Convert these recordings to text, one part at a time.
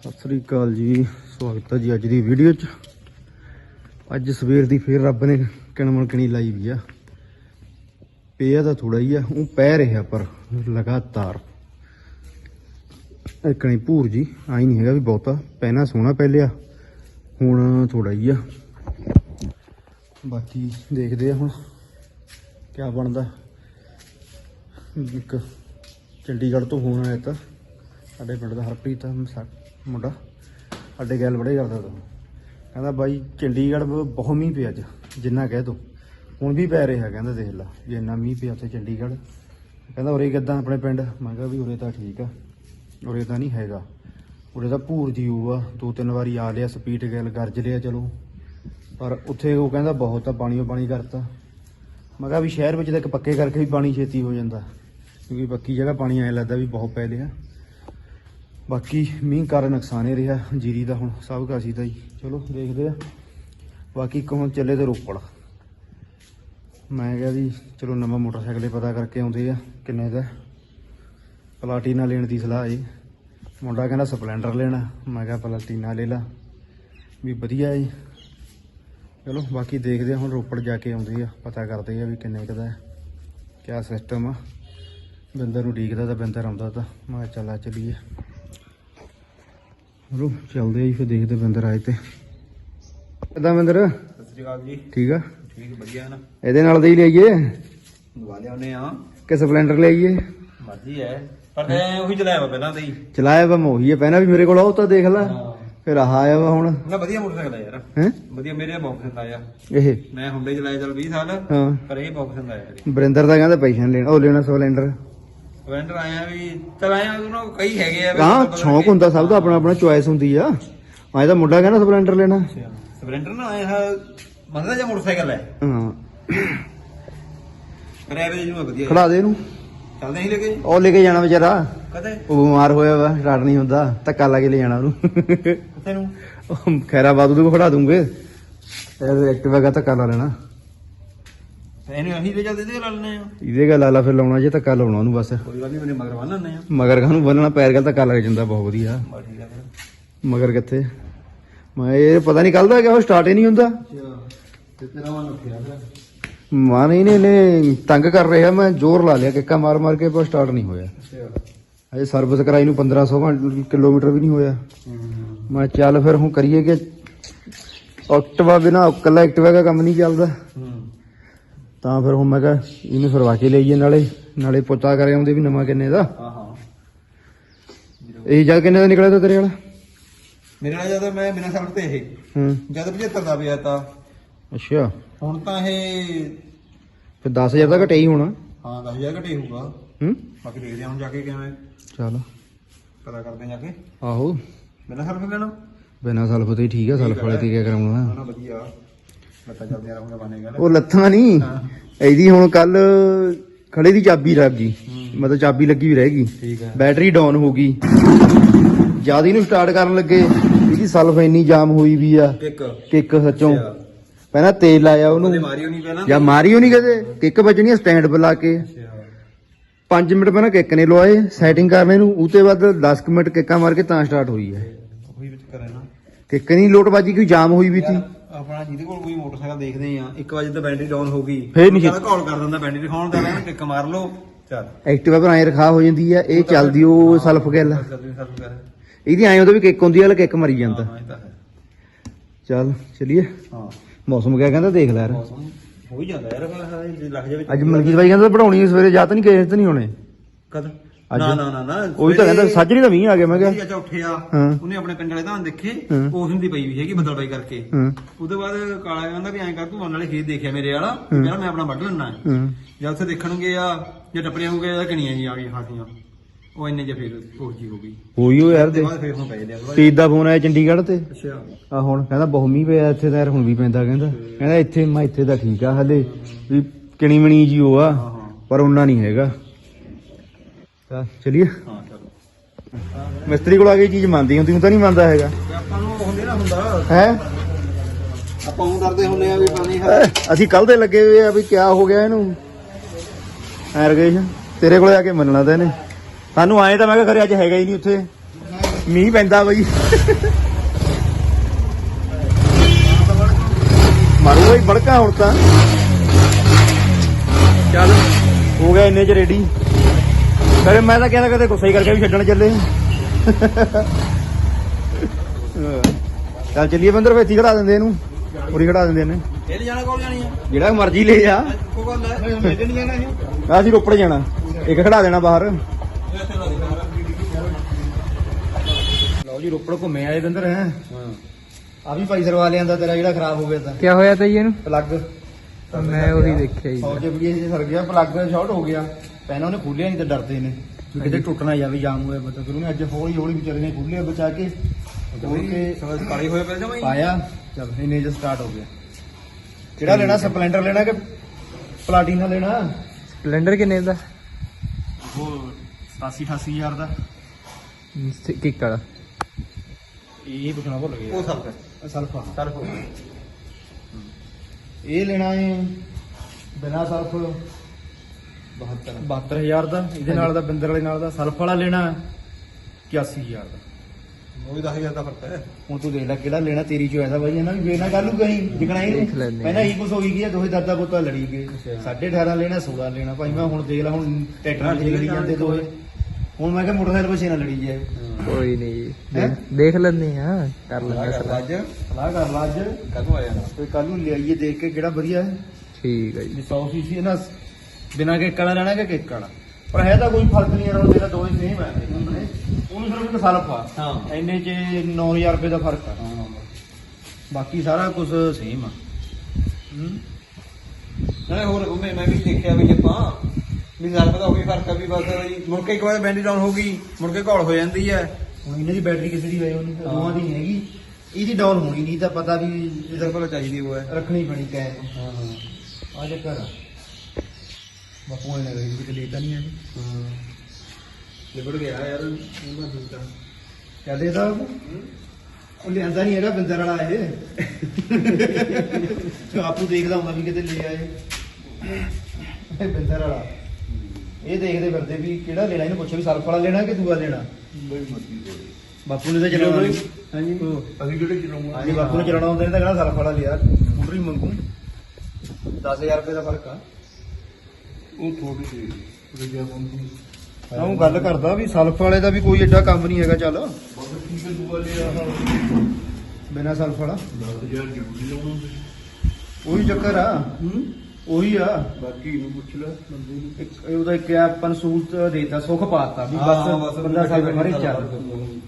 ਸਤਿ ਸ੍ਰੀ ਅਕਾਲ ਜੀ, ਸਵਾਗਤ ਹੈ ਜੀ ਅੱਜ ਦੀ ਵੀਡੀਓ 'ਚ। ਅੱਜ ਸਵੇਰ ਦੀ ਫੇਰ ਰੱਬ ਨੇ ਕਿਣਮਣ ਕਿਣੀ ਲਾਈ ਵੀ ਆ। ਪਿਆ ਤਾਂ ਥੋੜਾ ਹੀ ਆ ਉਹ ਪੈ ਰਿਹਾ ਪਰ ਲਗਾਤਾਰ। ਇਕਣੀ ਭੂਰ ਜੀ, ਆਈ ਨਹੀਂ ਹੈਗਾ ਵੀ ਬਹੁਤਾ, ਪਹਿਨਾ ਸੋਹਣਾ ਪੈ ਲਿਆ ਹੁਣ ਥੋੜਾ ਹੀ ਆ। ਬਾਕੀ ਦੇਖਦੇ ਆ ਹੁਣ ਕਿਆ ਬਣਦਾ। ਇੱਕ ਚੰਡੀਗੜ੍ਹ ਤੋਂ ਫੋਨ ਆਇਆ ਤਾਂ, ਸਾਡੇ ਪਿੰਡ ਦਾ ਹਰਪ੍ਰੀਤ ਆ ਮਸਾ- ਮੁੰਡਾ, ਸਾਡੇ ਗੱਲ ਬੜੇ ਕਰਦਾ ਤਾ। ਕਹਿੰਦਾ ਬਾਈ, ਚੰਡੀਗੜ੍ਹ ਬਹੁਤ ਮੀਂਹ ਪਿਆ ਅੱਜ, ਜਿੰਨਾ ਕਹਿ ਦੋ ਹੁਣ ਵੀ ਪੈ ਰਿਹਾ, ਕਹਿੰਦਾ ਦੇਖ ਲਾ, ਜੇ ਇੰਨਾ ਮੀਂਹ ਪਿਆ ਉੱਥੇ ਚੰਡੀਗੜ੍ਹ। ਕਹਿੰਦਾ ਉਰੇ ਕਿੱਦਾਂ ਆਪਣੇ ਪਿੰਡ। ਮੈਂ ਕਿਹਾ ਵੀ ਉਰੇ ਤਾਂ ਠੀਕ ਆ, ਉਰੇ ਤਾਂ ਨਹੀਂ ਹੈਗਾ। ਉਰੇ ਤਾਂ ਭੂਰ ਜੀ ਉਹ ਆ, ਦੋ ਤਿੰਨ ਵਾਰੀ ਆ ਲਿਆ, ਸਪੀਡ ਗੈਲ ਗਰਜ ਲਿਆ, ਚਲੋ। ਪਰ ਉੱਥੇ ਉਹ ਕਹਿੰਦਾ ਬਹੁਤ ਆ, ਪਾਣੀ ਓ ਪਾਣੀ ਕਰਤਾ। ਮੈਂ ਕਿਹਾ ਵੀ ਸ਼ਹਿਰ ਵਿੱਚ ਤਾਂ ਇੱਕ ਪੱਕੇ ਕਰਕੇ ਵੀ ਪਾਣੀ ਛੇਤੀ ਹੋ ਜਾਂਦਾ। ਕਿਉਂਕਿ ਪੱਕੀ ਜਗ੍ਹਾ ਪਾਣੀ ਐ ਲੱਗਦਾ ਵੀ ਬਹੁਤ ਪੈ ਲਿਆ ਬਾਕੀ ਮੀਂਹ ਕਾਰਨ ਨੁਕਸਾਨ ਹੀ ਰਿਹਾ, ਜੀਰੀ ਦਾ ਹੁਣ ਸਭ ਕਾਸੀ ਦਾ ਹੀ। ਚਲੋ, ਦੇਖਦੇ ਆ। ਬਾਕੀ ਇੱਕ ਹੁਣ ਚੱਲੇ ਤੇ ਰੋਪੜ। ਮੈਂ ਕਿਹਾ ਵੀ ਚਲੋ ਨਵਾਂ ਮੋਟਰਸਾਈਕਲ ਪਤਾ ਕਰਕੇ ਆਉਂਦੇ ਆ, ਕਿੰਨੇ ਦਾ। ਪਲਾਟੀਨਾ ਲੈਣ ਦੀ ਸਲਾਹ ਏ ਮੁੰਡਾ ਕਹਿੰਦਾ ਸਪਲੈਂਡਰ ਲੈਣਾ। ਮੈਂ ਕਿਹਾ ਪਲਾਟੀਨਾ ਲੈ ਲਾ। ਵੀ ਵਧੀਆ ਏ। ਚਲੋ, ਬਾਕੀ ਦੇਖਦੇ ਆ ਹੁਣ ਰੋਪੜ ਜਾ ਕੇ ਆਉਂਦੇ ਆ। ਪਤਾ ਕਰਦੇ ਆ ਵੀ ਕਿੰਨੇ ਕੁ ਦਾ ਕਿਆ ਸਿਸਟਮ ਆ। ਬਿੰਦਰ ਨੂੰ ਡੀਕਦਾ ਤਾਂ ਬਿੰਦਰ ਆਉਂਦਾ ਤਾਂ। ਮੈਂ ਕਿਹਾ ਚੱਲ ਚੱਲੀਏ। ਰੋ ਚੱਲਦੇ ਆ ਜੀ ਫਿਰ ਦੇਖਦੇ ਬਿੰਦਰ ਆਏ ਤੇ। ਕਿੱਦਾਂ ਬਿੰਦਰ? ਸਤਿ ਸ੍ਰੀ ਅਕਾਲ ਜੀ। ਠੀਕ ਆ? ਠੀਕ ਵਧੀਆ ਨਾ। ਇਹਦੇ ਨਾਲ ਦੇ ਹੀ ਲਈਏ ਦਵਾ ਲਿਆਉਨੇ ਆ। ਕਿ ਸਪਲੈਂਡਰ ਲਈਏ ਮਰਜ਼ੀ ਹੈ ਪਰ ਮੈਂ ਉਹੀ ਚਲਾਇਆ ਵਾ ਪਹਿਲਾਂ ਤੇ ਹੀ। ਚਲਾਇਆ ਵਾ ਹੈ ਪਹਿਲਾਂ ਵੀ ਮੇਰੇ ਕੋਲ ਉਹ ਤਾਂ ਦੇਖ ਲੈ। ਫਿਰ ਆਹ ਆਇਆ ਵਾ ਹੁਣ। ਨਾ ਵਧੀਆ ਮੋਟਰਸਾਈਕਲ ਆ ਯਾਰ। ਹੈ? ਵਧੀਆ ਮੇਰੇ ਪਸੰਦ ਆਇਆ ਇਹ? ਮੈਂ ਹੁੰਡੇ ਚਲਾਇਆ ਚੱਲ 20 ਸਾਲ। ਹਾਂ। ਪਰ ਇਹ ਪਸੰਦ ਆਇਆ ਬਰਿੰਦਰ ਦਾ ਕਹਿੰਦਾ ਪੈਸੇ ਨੀ ਲੈਣਾ। ਉਹ ਲੈਣਾ ਸਪਲੈਂਡਰ। ਵੈਂਡਰ ਆਇਆ ਵੀ ਚਲਾਇਆ ਉਹਨਾਂ ਕੋਲ ਕਈ ਹੈਗੇ ਆ ਹਾਂ ਸ਼ੌਂਕ ਹੁੰਦਾ ਸਭ ਦਾ ਆਪਣਾ ਆਪਣਾ ਚੁਆਇਸ ਹੁੰਦੀ ਆ। ਮੈਂ ਤਾਂ ਮੁੰਡਾ ਕਹਿੰਦਾ ਸਪਲੈਂਡਰ ਲੈਣਾ। ਸਪਲੈਂਡਰ ਨਾ ਆਇਆ ਮੰਨਦਾ ਜਾਂ ਮੋਟਰਸਾਈਕਲ ਹੈ? ਹਾਂ। ਰੈਵਰੇਜ ਨੂੰ ਵਧੀਆ। ਖੜਾ ਦੇ ਇਹਨੂੰ। ਚੱਲਦੇ ਹੀ ਲੱਗੇ ਉਹ ਲੈ ਕੇ ਜਾਣਾ ਵਿਚਾਰਾ। ਕਦੇ? ਉਹ ਬਿਮਾਰ ਹੋਇਆ ਵਾ ਸਟਾਰਟ ਨਹੀਂ ਹੁੰਦਾ। ਧੱਕਾ ਲਾ ਕੇ ਲੈ ਜਾਣਾ ਉਹਨੂੰ। ਕਿੱਥੇ ਨੂੰ? ਖੈਰਾਬਾਦ ਉਹਦੇ ਕੋਲ ਖੜਾ ਦੂੰਗੇ। ਇਹ ਐਕਟਿਵਾ ਦਾ ਧੱਕਾ ਲਾ ਲੈਣਾ। ਇਹਨੂੰ ਅਸੀਂ ਲੈ ਚੱਲਦੇ ਤੇ ਲਾ ਲੈਣੇ ਆ। ਇਹਦੇ ਗੱਲ ਲਾ ਲਾ ਫਿਰ ਲਾਉਣਾ ਜੇ ਧੱਕਾ ਲਾਉਣਾ ਉਹਨੂੰ ਬਸ। ਕੋਈ ਗੱਲ ਨਹੀਂ ਮੇਰੇ ਮਗਰ ਬੰਨ ਲੈਣੇ ਆ। ਮਗਰ ਖਾਨੂੰ ਬੰਨਣਾ? ਪੈਰ ਗੱਲ ਧੱਕਾ ਲੱਗ ਜਾਂਦਾ ਬਹੁਤ ਵਧੀਆ। ਬਸ ਠੀਕ ਆ। ਫਿਰ ਮਗਰ ਕਿੱਥੇ? ਮੈਂ ਇਹ ਪਤਾ ਨਹੀਂ ਕੱਲ ਦਾ ਕਿ ਉਹ ਸਟਾਰਟ ਹੀ ਨਹੀਂ ਹੁੰਦਾ। ਅੱਛਾ ਤੇ ਤੇਰਾ ਮਨ ਉੱਠਿਆ ਫਿਰ? ਮਾਂ ਨਹੀਂ ਨੇ ਨੇ ਤੰਗ ਕਰ ਰਿਹਾ। ਮੈਂ ਜ਼ੋਰ ਲਾ ਲਿਆ ਕਿੱਕਾ ਮਾਰ ਮਾਰ ਕੇ ਪਰ ਸਟਾਰਟ ਨਹੀਂ ਹੋਇਆ। ਅੱਛਾ। ਅਜੇ ਸਰਵਿਸ ਕਰਾਈ ਨੂੰ 1500 ਘੰ- ਕਿਲੋਮੀਟਰ ਵੀ ਨਹੀਂ ਹੋਇਆ। ਹੂੰ। ਮੈਂ ਕਿਹਾ ਚੱਲ ਫਿਰ ਹੁਣ ਕਰੀਏ ਕਿ ਐਕਟਿਵਾ ਬਿਨਾ ਇਕੱਲਾ ਐਕਟਿਵਾ ਦਾ ਕੰਮ ਨਹੀਂ ਚੱਲਦਾ। ਹੂੰ। ਤਾਂ ਫਿਰ ਹੁਣ ਮੈਂ ਕਿਹਾ ਇਹਨੂੰ ਫਰਵਾ ਕੇ ਲਈਏ ਨਾਲੇ ਨਾਲੇ ਪੁੱਛਾ ਕਰ ਆਉਂਦੇ ਵੀ ਨਵਾਂ ਕਿੰਨੇ ਦਾ। ਹਾਂ ਹਾਂ। ਇਹ ਜਦ ਕਿੰਨੇ ਦਾ ਨਿਕਲਿਆ ਤਾ ਤੇਰੇ ਵਾਲਾ? ਮੇਰੇ ਨਾਲ ਜਦ ਮੈਂ ਬਿਨਾਂ ਸਬਰ ਤੇ ਇਹ। ਹੂੰ। ਜਦ 75 ਦਾ ਪਿਆ ਤਾਂ। ਅੱਛਾ। ਹੁਣ ਤਾਂ ਇਹ ਫਿਰ 10000 ਦਾ ਘਟਿਆ ਹੀ ਹੋਣਾ। ਹਾਂ 10000 ਘਟੇ ਹੋਊਗਾ। ਹੂੰ। ਬਾਕੀ ਦੇਖਦੇ ਹਾਂ ਹੁਣ ਜਾ ਕੇ ਕਿਵੇਂ ਚੱਲ। ਪਤਾ ਕਰਦੇ ਹਾਂ ਜਾ ਕੇ। ਆਹੋ। ਬਿਨਾਂ ਸਬਰ ਲੈਣਾ। ਬਿਨਾ ਸਲਫ ਤੇ ਹੀ ਠੀਕ ਆ ਸਲਫ ਵਾਲੇ ਤੇ ਕੀ ਕਰਾਉਣਾ। ਵਧੀਆ। ਲੱਤਾਂ ਚੱਲਦੀਆਂ ਰਹੂੰਗਾ ਉਹ ਲੱਥਾਂ ਨਹੀਂ ਇਹਦੀ ਹੁਣ ਕੱਲ ਖੜੇ ਦੀ ਚਾਬੀ ਲੱਗ ਗਈ। ਮਤਲਬ ਚਾਬੀ ਲੱਗੀ ਵੀ ਰਹਿ ਗਈ। ਬੈਟਰੀ ਡਾਊਨ ਹੋ ਗਈ। ਜਦ ਇਹਨੂੰ ਸਟਾਰਟ ਕਰਨ ਲੱਗੇ ਇਹਦੀ ਸਲਫ ਇੰਨੀ ਜਾਮ ਹੋਈ ਵੀ ਆ। ਇੱਕ ਕਿੱਕ ਸੱਚੋਂ। ਪਹਿਲਾਂ ਤੇਲ ਲਾਇਆ ਉਹਨੇ। ਉਹਨੂੰ ਮਾਰੀ ਹੋਣੀ ਪਹਿਲਾਂ? ਜਾਂ ਨਹੀਂ ਕਦੇ? ਕਿੱਕ ਵੱਜਣੀ ਸਟੈਂਡ ਬੁਲਾ ਕੇ। ਅੱਛਾ। 5 ਮਿੰਟ ਪਹਿਲਾਂ ਕਿੱਕ ਨੇ ਲਵਾਏ। ਸੈਟਿੰਗ ਕਰਨੇ ਨੂੰ ਉਤੇ ਬਾਅਦ 10 ਕੁ ਮਿੰਟ ਕਿੱਕਾਂ ਮਾਰ ਕੇ ਤਾਂ ਸਟਾਰਟ ਹੋਈ ਹੈ ਨਾ। ਕਿੱਕ ਨਹੀਂ ਲੋਟ ਬਾਜੀ ਕੋਈ ਜਾਮ ਹੋਈ ਵੀ ਸੀ? ਆਪਣਾ ਜਿਹਦੇ ਕੋਲ ਕੋਈ ਮੋਟਰਸਾਈਕਲ ਦੇਖਦੇ ਆ ਇੱਕ ਵਜੇ ਤਾਂ ਬੈਟਰੀ ਡਾਊਨ ਹੋ ਗਈ ਫੇਰ ਨੀ ਕਹਿੰਦਾ ਕਾਲ ਕਰ ਦਿੰਦਾ ਬੈਟਰੀ ਦਿਖਾਉਣ ਦਾ ਮੈਂ ਟਿੱਕ ਮਾਰ ਲਓ ਚੱਲ। ਐਕਟਿਵਾ ਪਰ ਐਂ ਰਖਾ ਹੋ ਜਾਂਦੀ ਆ ਇਹ ਚੱਲਦੀ ਉਹ ਸਲਫ ਗੱਲ ਇਹਦੀ ਐਂ ਉਹਦਾ ਵੀ ਕਿੱਕ ਹੁੰਦੀ ਆ ਲੈ ਕਿੱਕ ਮਰੀ ਜਾਂਦਾ। ਚੱਲ ਚਲਿਏ। ਹਾਂ। ਮੌਸਮ ਕਿਆ ਕਹਿੰਦਾ ਦੇਖ ਲੈ ਯਾਰ। ਮੌਸਮ ਹੋ ਹੀ ਜਾਂਦਾ ਯਾਰ ਲੱਗ ਜਾਵੇ ਅੱਜ ਮਲਕੀਤ ਬਾਈ ਕਹਿੰਦਾ ਪੜਾਉਣੀ ਸਵੇਰੇ ਜਾ ਤਾਂ ਨਹੀਂ ਗਏ ਤਾਂ ਨਹੀਂ ਹੋਣੇ ਕਦ? ਅੱਜ? ਨਾ ਨਾ ਨਾ ਨਾ ਉਹ ਤਾਂ ਕਹਿੰਦਾ ਸਾਜਰੀ ਦਾ ਮੀਂਹ ਆ ਗਿਆ ਮੈਂ ਕਿਹਾ। ਅੱਜ ਉੱਠਿਆ ਹਾਂ। ਉਹਨੇ ਆਪਣੇ ਪਿੰਡ ਵਾਲੇ ਧਾਨ ਦੇਖੇ ਹਾਂ। ਉਸ ਦੀ ਪਈ ਵੀ ਹੈਗੀ ਬੱਦਲ ਬਾਈ ਕਰਕੇ। ਹਾਂ। ਉਹਦੇ ਬਾਅਦ ਕਾਲਾ ਕਹਿੰਦਾ ਵੀ ਐਂ ਕਰ ਤੂੰ ਆਉਣ ਵਾਲੇ ਖੇਤ ਦੇਖਿਆ ਮੇਰੇ ਵਾਲਾ ਕਹਿੰਦਾ ਮੈਂ ਆਪਣਾ ਵੱਢ ਲੈਣਾ ਹੈ। ਹਾਂ ਜਦ ਉੱਥੇ ਦੇਖਣਗੇ ਆ ਜੇ ਟੱਪਰੀਆਂ ਹੋ ਗਏ ਤਾਂ ਕਣੀਆਂ ਜੀ ਆ ਗਈ ਖਾਸੀਆਂ। ਉਹ ਇੰਨੇ ਜੇ ਫੇਰ ਉਹ ਜੀ ਹੋ ਗਈ। ਹੋਈ ਉਹ ਯਾਰ ਦੇ ਬਾਅਦ ਫੇਰ ਹੁਣ ਪਏ ਲਿਆ ਤੀਜ ਦਾ ਫੋਨ ਆਇਆ ਚੰਡੀਗੜ੍ਹ ਤੇ। ਅੱਛਾ। ਆ ਹੁਣ ਕਹਿੰਦਾ ਬਹੁਤ ਮੀਂਹ ਪਿਆ ਇੱਥੇ ਤਾਂ ਯਾਰ ਹੁਣ ਵੀ ਪੈਂਦਾ ਕਹਿੰਦਾ। ਕਹਿੰਦਾ ਇੱਥੇ ਮੈਂ ਇੱਥੇ ਤਾਂ ਠੀਕ ਆ ਹਲੇ ਵੀ ਕਿਣੀ ਮਣੀ ਜੀ ਉਹ ਆ ਹਾਂ ਹਾਂ। ਪਰ ਉਹਨਾਂ ਨਹੀਂ ਹੈਗਾ। ਤਾਂ ਚਲਿਏ। ਹਾਂ ਚਲੋ। ਮਿਸਤਰੀ ਕੋਲ ਆ ਕੇ ਚੀਜ਼ ਮੰਨਦੀ ਹੁੰਦੀ ਤਾਂ ਨਹੀਂ ਮੰਨਦਾ ਹੈਗਾ। ਤੇ ਆਪਾਂ ਨੂੰ ਹੁੰਦੇ ਨਾ ਹੁੰਦਾ। ਹੈ? ਆਪਾਂ ਉਹ ਕਰਦੇ ਹੁੰਦੇ ਆ ਵੀ ਪਾਣੀ ਅਸੀਂ ਕੱਲ ਦੇ ਲੱਗੇ ਹੋਏ ਆ ਵੀ ਕਿਆ ਹੋ ਗਿਆ ਇਹਨੂੰ। ਐ ਰਗੇਸ਼ ਤੇਰੇ ਕੋਲੇ ਆ ਕੇ ਮੰਨਣਾ ਤਾਂ ਇਹਨੇ। ਸਾਨੂੰ ਆਏ ਤਾਂ ਮੈਂ ਕਿਹਾ ਖਰੇ ਅੱਜ ਹੈਗਾ ਹੀ ਨਹੀਂ ਉੱਥੇ। ਮੀਂਹ ਪੈਂਦਾ ਬਈ। ਮਾਰੂ ਬਈ ਬੜਕਾ ਹੁਣ ਤਾਂ। ਚੱਲ। ਹੋ ਗਿਆ ਇੰਨੇ ਚ ਰੈਡੀ ਫਿਰ ਮੈਂ ਤਾਂ ਕਹਿੰਦਾ ਕਦੇ ਗੁੱਸਾ ਹੀ ਕਰਕੇ ਵੀ ਛੱਡਣ ਚੱਲੇ। ਚੱਲ ਚੱਲੀਏ ਬੰਦਰ ਫੇਤੀ ਖੜਾ ਦਿੰਦੇ ਇਹਨੂੰ। ਪੂਰੀ ਖੜਾ ਦਿੰਦੇ ਨੇ ਇਹ ਜਾਣਾ ਕੋਲ ਜਾਣੀ ਆ? ਜਿਹੜਾ ਮਰਜ਼ੀ ਲੈ ਜਾ ਕੋ ਗੱਲ ਹੈ ਮੈਂ ਨਹੀਂ ਜਾਣਾ ਇਹ? ਆ ਅਸੀਂ ਰੋਪੜ ਜਾਣਾ। ਇੱਕ ਖੜਾ ਦੇਣਾ ਬਾਹਰ। ਲਓ ਜੀ ਰੋਪੜ ਘੁੰਮੇ ਆਏ ਬਿੰਦਰ ਹੈ। ਹਾਂ ਆ ਵੀ ਭਾਈ ਸਰਵਾ ਲਿਆਂਦਾ ਤੇਰਾ ਜਿਹੜਾ ਖਰਾਬ ਹੋ ਗਿਆ ਤਾਂ। ਕੀ ਹੋਇਆ ਤਾ ਜੀ ਇਹਨੂੰ? ਪਲੱਗ। ਮੈਂ ਉਹੀ ਦੇਖਿਆ ਜੀ ਸੌ ਜਬੜੀ ਜੇ ਸਰ ਗਿਆ ਪਲੱਗ ਸ਼ਾਰਟ ਹੋ ਗਿਆ। ਪਹਿਲਾਂ ਉਹਨੇ ਖੋਲਿਆ ਨਹੀਂ ਤਾਂ ਡਰਦੇ ਨੇ। ਵੀ ਕਿਤੇ ਟੁੱਟ ਨਾ ਜਾਵੇ ਜਾਮ ਹੋਇਆ ਪਤਾ ਉਹਨੇ ਅੱਜ ਹੌਲੀ ਹੌਲੀ ਵਿਚਾਰੇ ਨੇ ਖੋਲਿਆ ਬਚਾ ਕੇ। ਕੇ ਸਮਝ ਕਾਲੀ ਹੋਏ ਪਏ ਜਮਾਈ ਪਾਇਆ। ਚਲ ਇੰਨੇ ਚ ਸਟਾਰਟ ਹੋ ਗਿਆ। ਕਿਹੜਾ ਲੈਣਾ? ਸਪਲੈਂਡਰ ਲੈਣਾ ਕਿ ਪਲਾਟੀਨਾ ਲੈਣਾ? ਸਪਲੈਂਡਰ ਕਿੰਨੇ ਦਾ? ਉਹ 87 88000 ਦਾ। ਕਿੱਕ ਵਾਲਾ? ਇਹ ਪੁੱਛਣਾ ਭੁੱਲ ਗਿਆ। ਉਹ ਸਲਫਾ ਸਰਫ ਹੋ ਇਹ ਲੈਣਾ ਹੈ ਬਿਨਾ ਸਲਫ। 72 72000 ਦਾ ਇਹਦੇ ਨਾਲ ਦਾ ਬਿੰਦਰ ਵਾਲੇ ਨਾਲ ਦਾ ਸਲਫ ਵਾਲਾ ਲੈਣਾ 81000 ਦਾ। ਉਹ ਵੀ 10000 ਦਾ ਫ਼ਰਕ ਹੈ। ਹੁਣ ਤੂੰ ਦੇਖ ਲੈ ਕਿਹੜਾ ਲੈਣਾ ਤੇਰੀ ਚੋਇਸ ਆ ਬਾਈ ਇਹਨਾਂ ਵੀ ਵੇਨਾ ਕਰ ਲੂ ਕਹੀਂ ਜਿਕਣਾ ਹੀ ਲੈਂਦੇ ਪਹਿਲਾਂ ਹੀ ਕੁਝ ਹੋਈ ਗਿਆ ਦੋਹੇ ਦਾਦਾ ਪੁੱਤਾਂ ਲੜੀ ਗਏ। ਅੱਛਾ। 18.5 ਲੈਣਾ 16 ਲੈਣਾ। ਭਾਈ ਮੈਂ ਹੁਣ ਦੇਖ ਲੈ ਹੁਣ ਟਰੈਕਟਰਾਂ 'ਚ ਲੜੀ ਜਾਂਦੇ ਦੋਹੇ ਹੁਣ ਮੈਂ ਕਿਹਾ ਮੋਟਰਸਾਈਕਲ ਪਿੱਛੇ ਨਾ ਲੜੀ ਜਾਏ। ਕੋਈ ਨਹੀਂ? ਦੇਖ- ਲੈਂਦੇ ਆ ਕਰ ਲਾ ਲੈਂਦੇ ਸਲਾਹ ਅੱਜ। ਸਲਾਹ ਕਰ ਲਾ ਅੱਜ। ਕਦੋਂ ਆ ਜਾਣਾ ਤੇ ਕੱਲ ਨੂੰ ਲਿਆਈਏ ਦੇਖ ਕੇ ਕਿਹੜਾ ਵਧੀਆ ਹੈ। ਠੀਕ ਹੈ ਜੀ। ਵੀ 100 ਸੀਸੀ ਇਹਨਾਂ ਬਿਨਾ ਕਿੱਕ ਵਾਲਾ ਲੈਣਾ ਕਿ ਕਿੱਕ ਵਾਲਾ? ਪਰ ਹੈ ਤਾਂ ਕੋਈ ਫ਼ਰਕ ਨਹੀਂ ਯਾਰ ਹੁਣ ਤੇਰਾ ਦੋਵੇਂ ਸੇਮ ਹੈ ਉਹਨੂੰ ਸਿਰਫ ਇੱਕ ਸਲਫ ਆ ਹਾਂ। ਇੰਨੇ ਚ 9000 ਰੁਪਏ ਦਾ ਫ਼ਰਕ ਆ। ਹਾਂ ਬਾਕੀ ਸਾਰਾ ਕੁਝ ਸੇਮ ਆ। ਹੂੰ? ਨਾਲੇ ਹੋਰ ਮੈਂ ਮੈਂ ਵੀ ਦੇਖਿਆ ਵੀ ਆਪਾਂ ਵੀ ਗੱਲ ਪਤਾ ਹੋ ਗਈ ਫ਼ਰਕ ਆ ਵੀ ਬਸ ਵੀ ਮੁੜ ਕੇ ਇੱਕ ਵਾਰ ਬੈਂਡੀ ਡਾਊਨ ਹੋ ਗਈ ਮੁੜ ਕੇ ਘੋਲ ਹੋ ਜਾਂਦੀ ਹੈ ਹੁਣ ਇਹਨਾਂ ਦੀ ਬੈਟਰੀ ਕਿਸੇ ਦੀ ਹੋਈ ਉਹਨੂੰ। ਦੋਵਾਂ ਦੀ ਨਹੀਂ ਹੈਗੀ। ਇਹਦੀ ਡਾਊਨ ਹੋਣੀ ਨਹੀਂ ਤਾਂ ਪਤਾ ਵੀ ਇਹਦਾ ਕੋਲ ਚਾਹੀਦੀ ਉਹ ਹੈ ਰੱਖਣੀ ਪੈਣੀ ਕੈਮ ਹਾਂ ਹਾਂ। ਆ ਜੇ ਕਰ ਬਾਪੂ ਨੇ ਗਈ ਕਿਤੇ ਲੇਤਾ ਨਹੀਂ ਹੈ ਹਾਂ। ਲਿਬੜ ਗਿਆ ਯਾਰ ਉਹਨਾਂ ਦੂਜਾ ਕਹਦੇ ਤਾਂ ਉਹ ਲਿਆਂਦਾ ਨਹੀਂ ਹੈਗਾ ਬਿੰਦਰ ਵਾਲਾ ਇਹ। ਤੇ ਆਪੂ ਦੇਖਦਾ ਹੁੰਦਾ ਵੀ ਕਿਤੇ ਲੈ ਆਏ। ਇਹ ਬਿੰਦਰ ਵਾਲਾ। ਇਹ ਦੇਖਦੇ ਫਿਰਦੇ ਵੀ ਕਿਹੜਾ ਲੈਣਾ ਇਹਨੂੰ ਪੁੱਛੋ ਵੀ ਸਲਫ ਵਾਲਾ ਲੈਣਾ ਕਿ ਦੂਆ ਲੈਣਾ? ਬਾਪੂ ਨੇ ਤਾਂ ਚਲਾਉਣਾ ਹਾਂਜੀ। ਅਸੀਂ ਕਿਹੜੇ ਚਲਾਉਂਗਾ ਹਾਂਜੀ ਬਾਪੂ ਨੂੰ ਚਲਾਉਣਾ ਹੁੰਦਾ ਨਹੀਂ ਤਾਂ ਕਹਿੰਦਾ ਸਲਫ ਵਾਲਾ ਲਿਆ ਹੀ ਮੰਗੂ। 10000 ਰੁਪਏ ਦਾ ਫ਼ਰਕ ਆ। ਉਹ ਥੋੜੀ ਜਿਹੀ ਰਿਜਾ ਬੰਦੀ ਤਾਂ ਉਹ ਗੱਲ ਕਰਦਾ ਵੀ ਸਲਫ ਵਾਲੇ ਦਾ ਵੀ ਕੋਈ ਐਡਾ ਕੰਮ ਨਹੀਂ ਹੈਗਾ ਚੱਲ। ਠੀਕ ਹੈ ਦੂਆ ਲਿਆ ਬਿਨਾ ਸਲਫ ਵਾਲਾ। 10000 ਜ਼ਰੂਰੀ ਲਾਉਣਾ ਉਹੀ ਚੱਕਰ ਆ। ਹੂੰ? ਉਹੀ ਆ। ਬਾਕੀ ਨੂੰ ਪੁੱਛ ਲੈ ਬੰਦੇ ਨੂੰ। ਇੱਕ ਉਹਦਾ ਇੱਕ ਆ ਪਨਸੂਤ ਦੇਤਾ ਸੁੱਖ ਪਾਤਾ ਵੀ ਬਸ ਬੰਦਾ ਸਲਫ ਮਾਰੀ ਚੱਲ।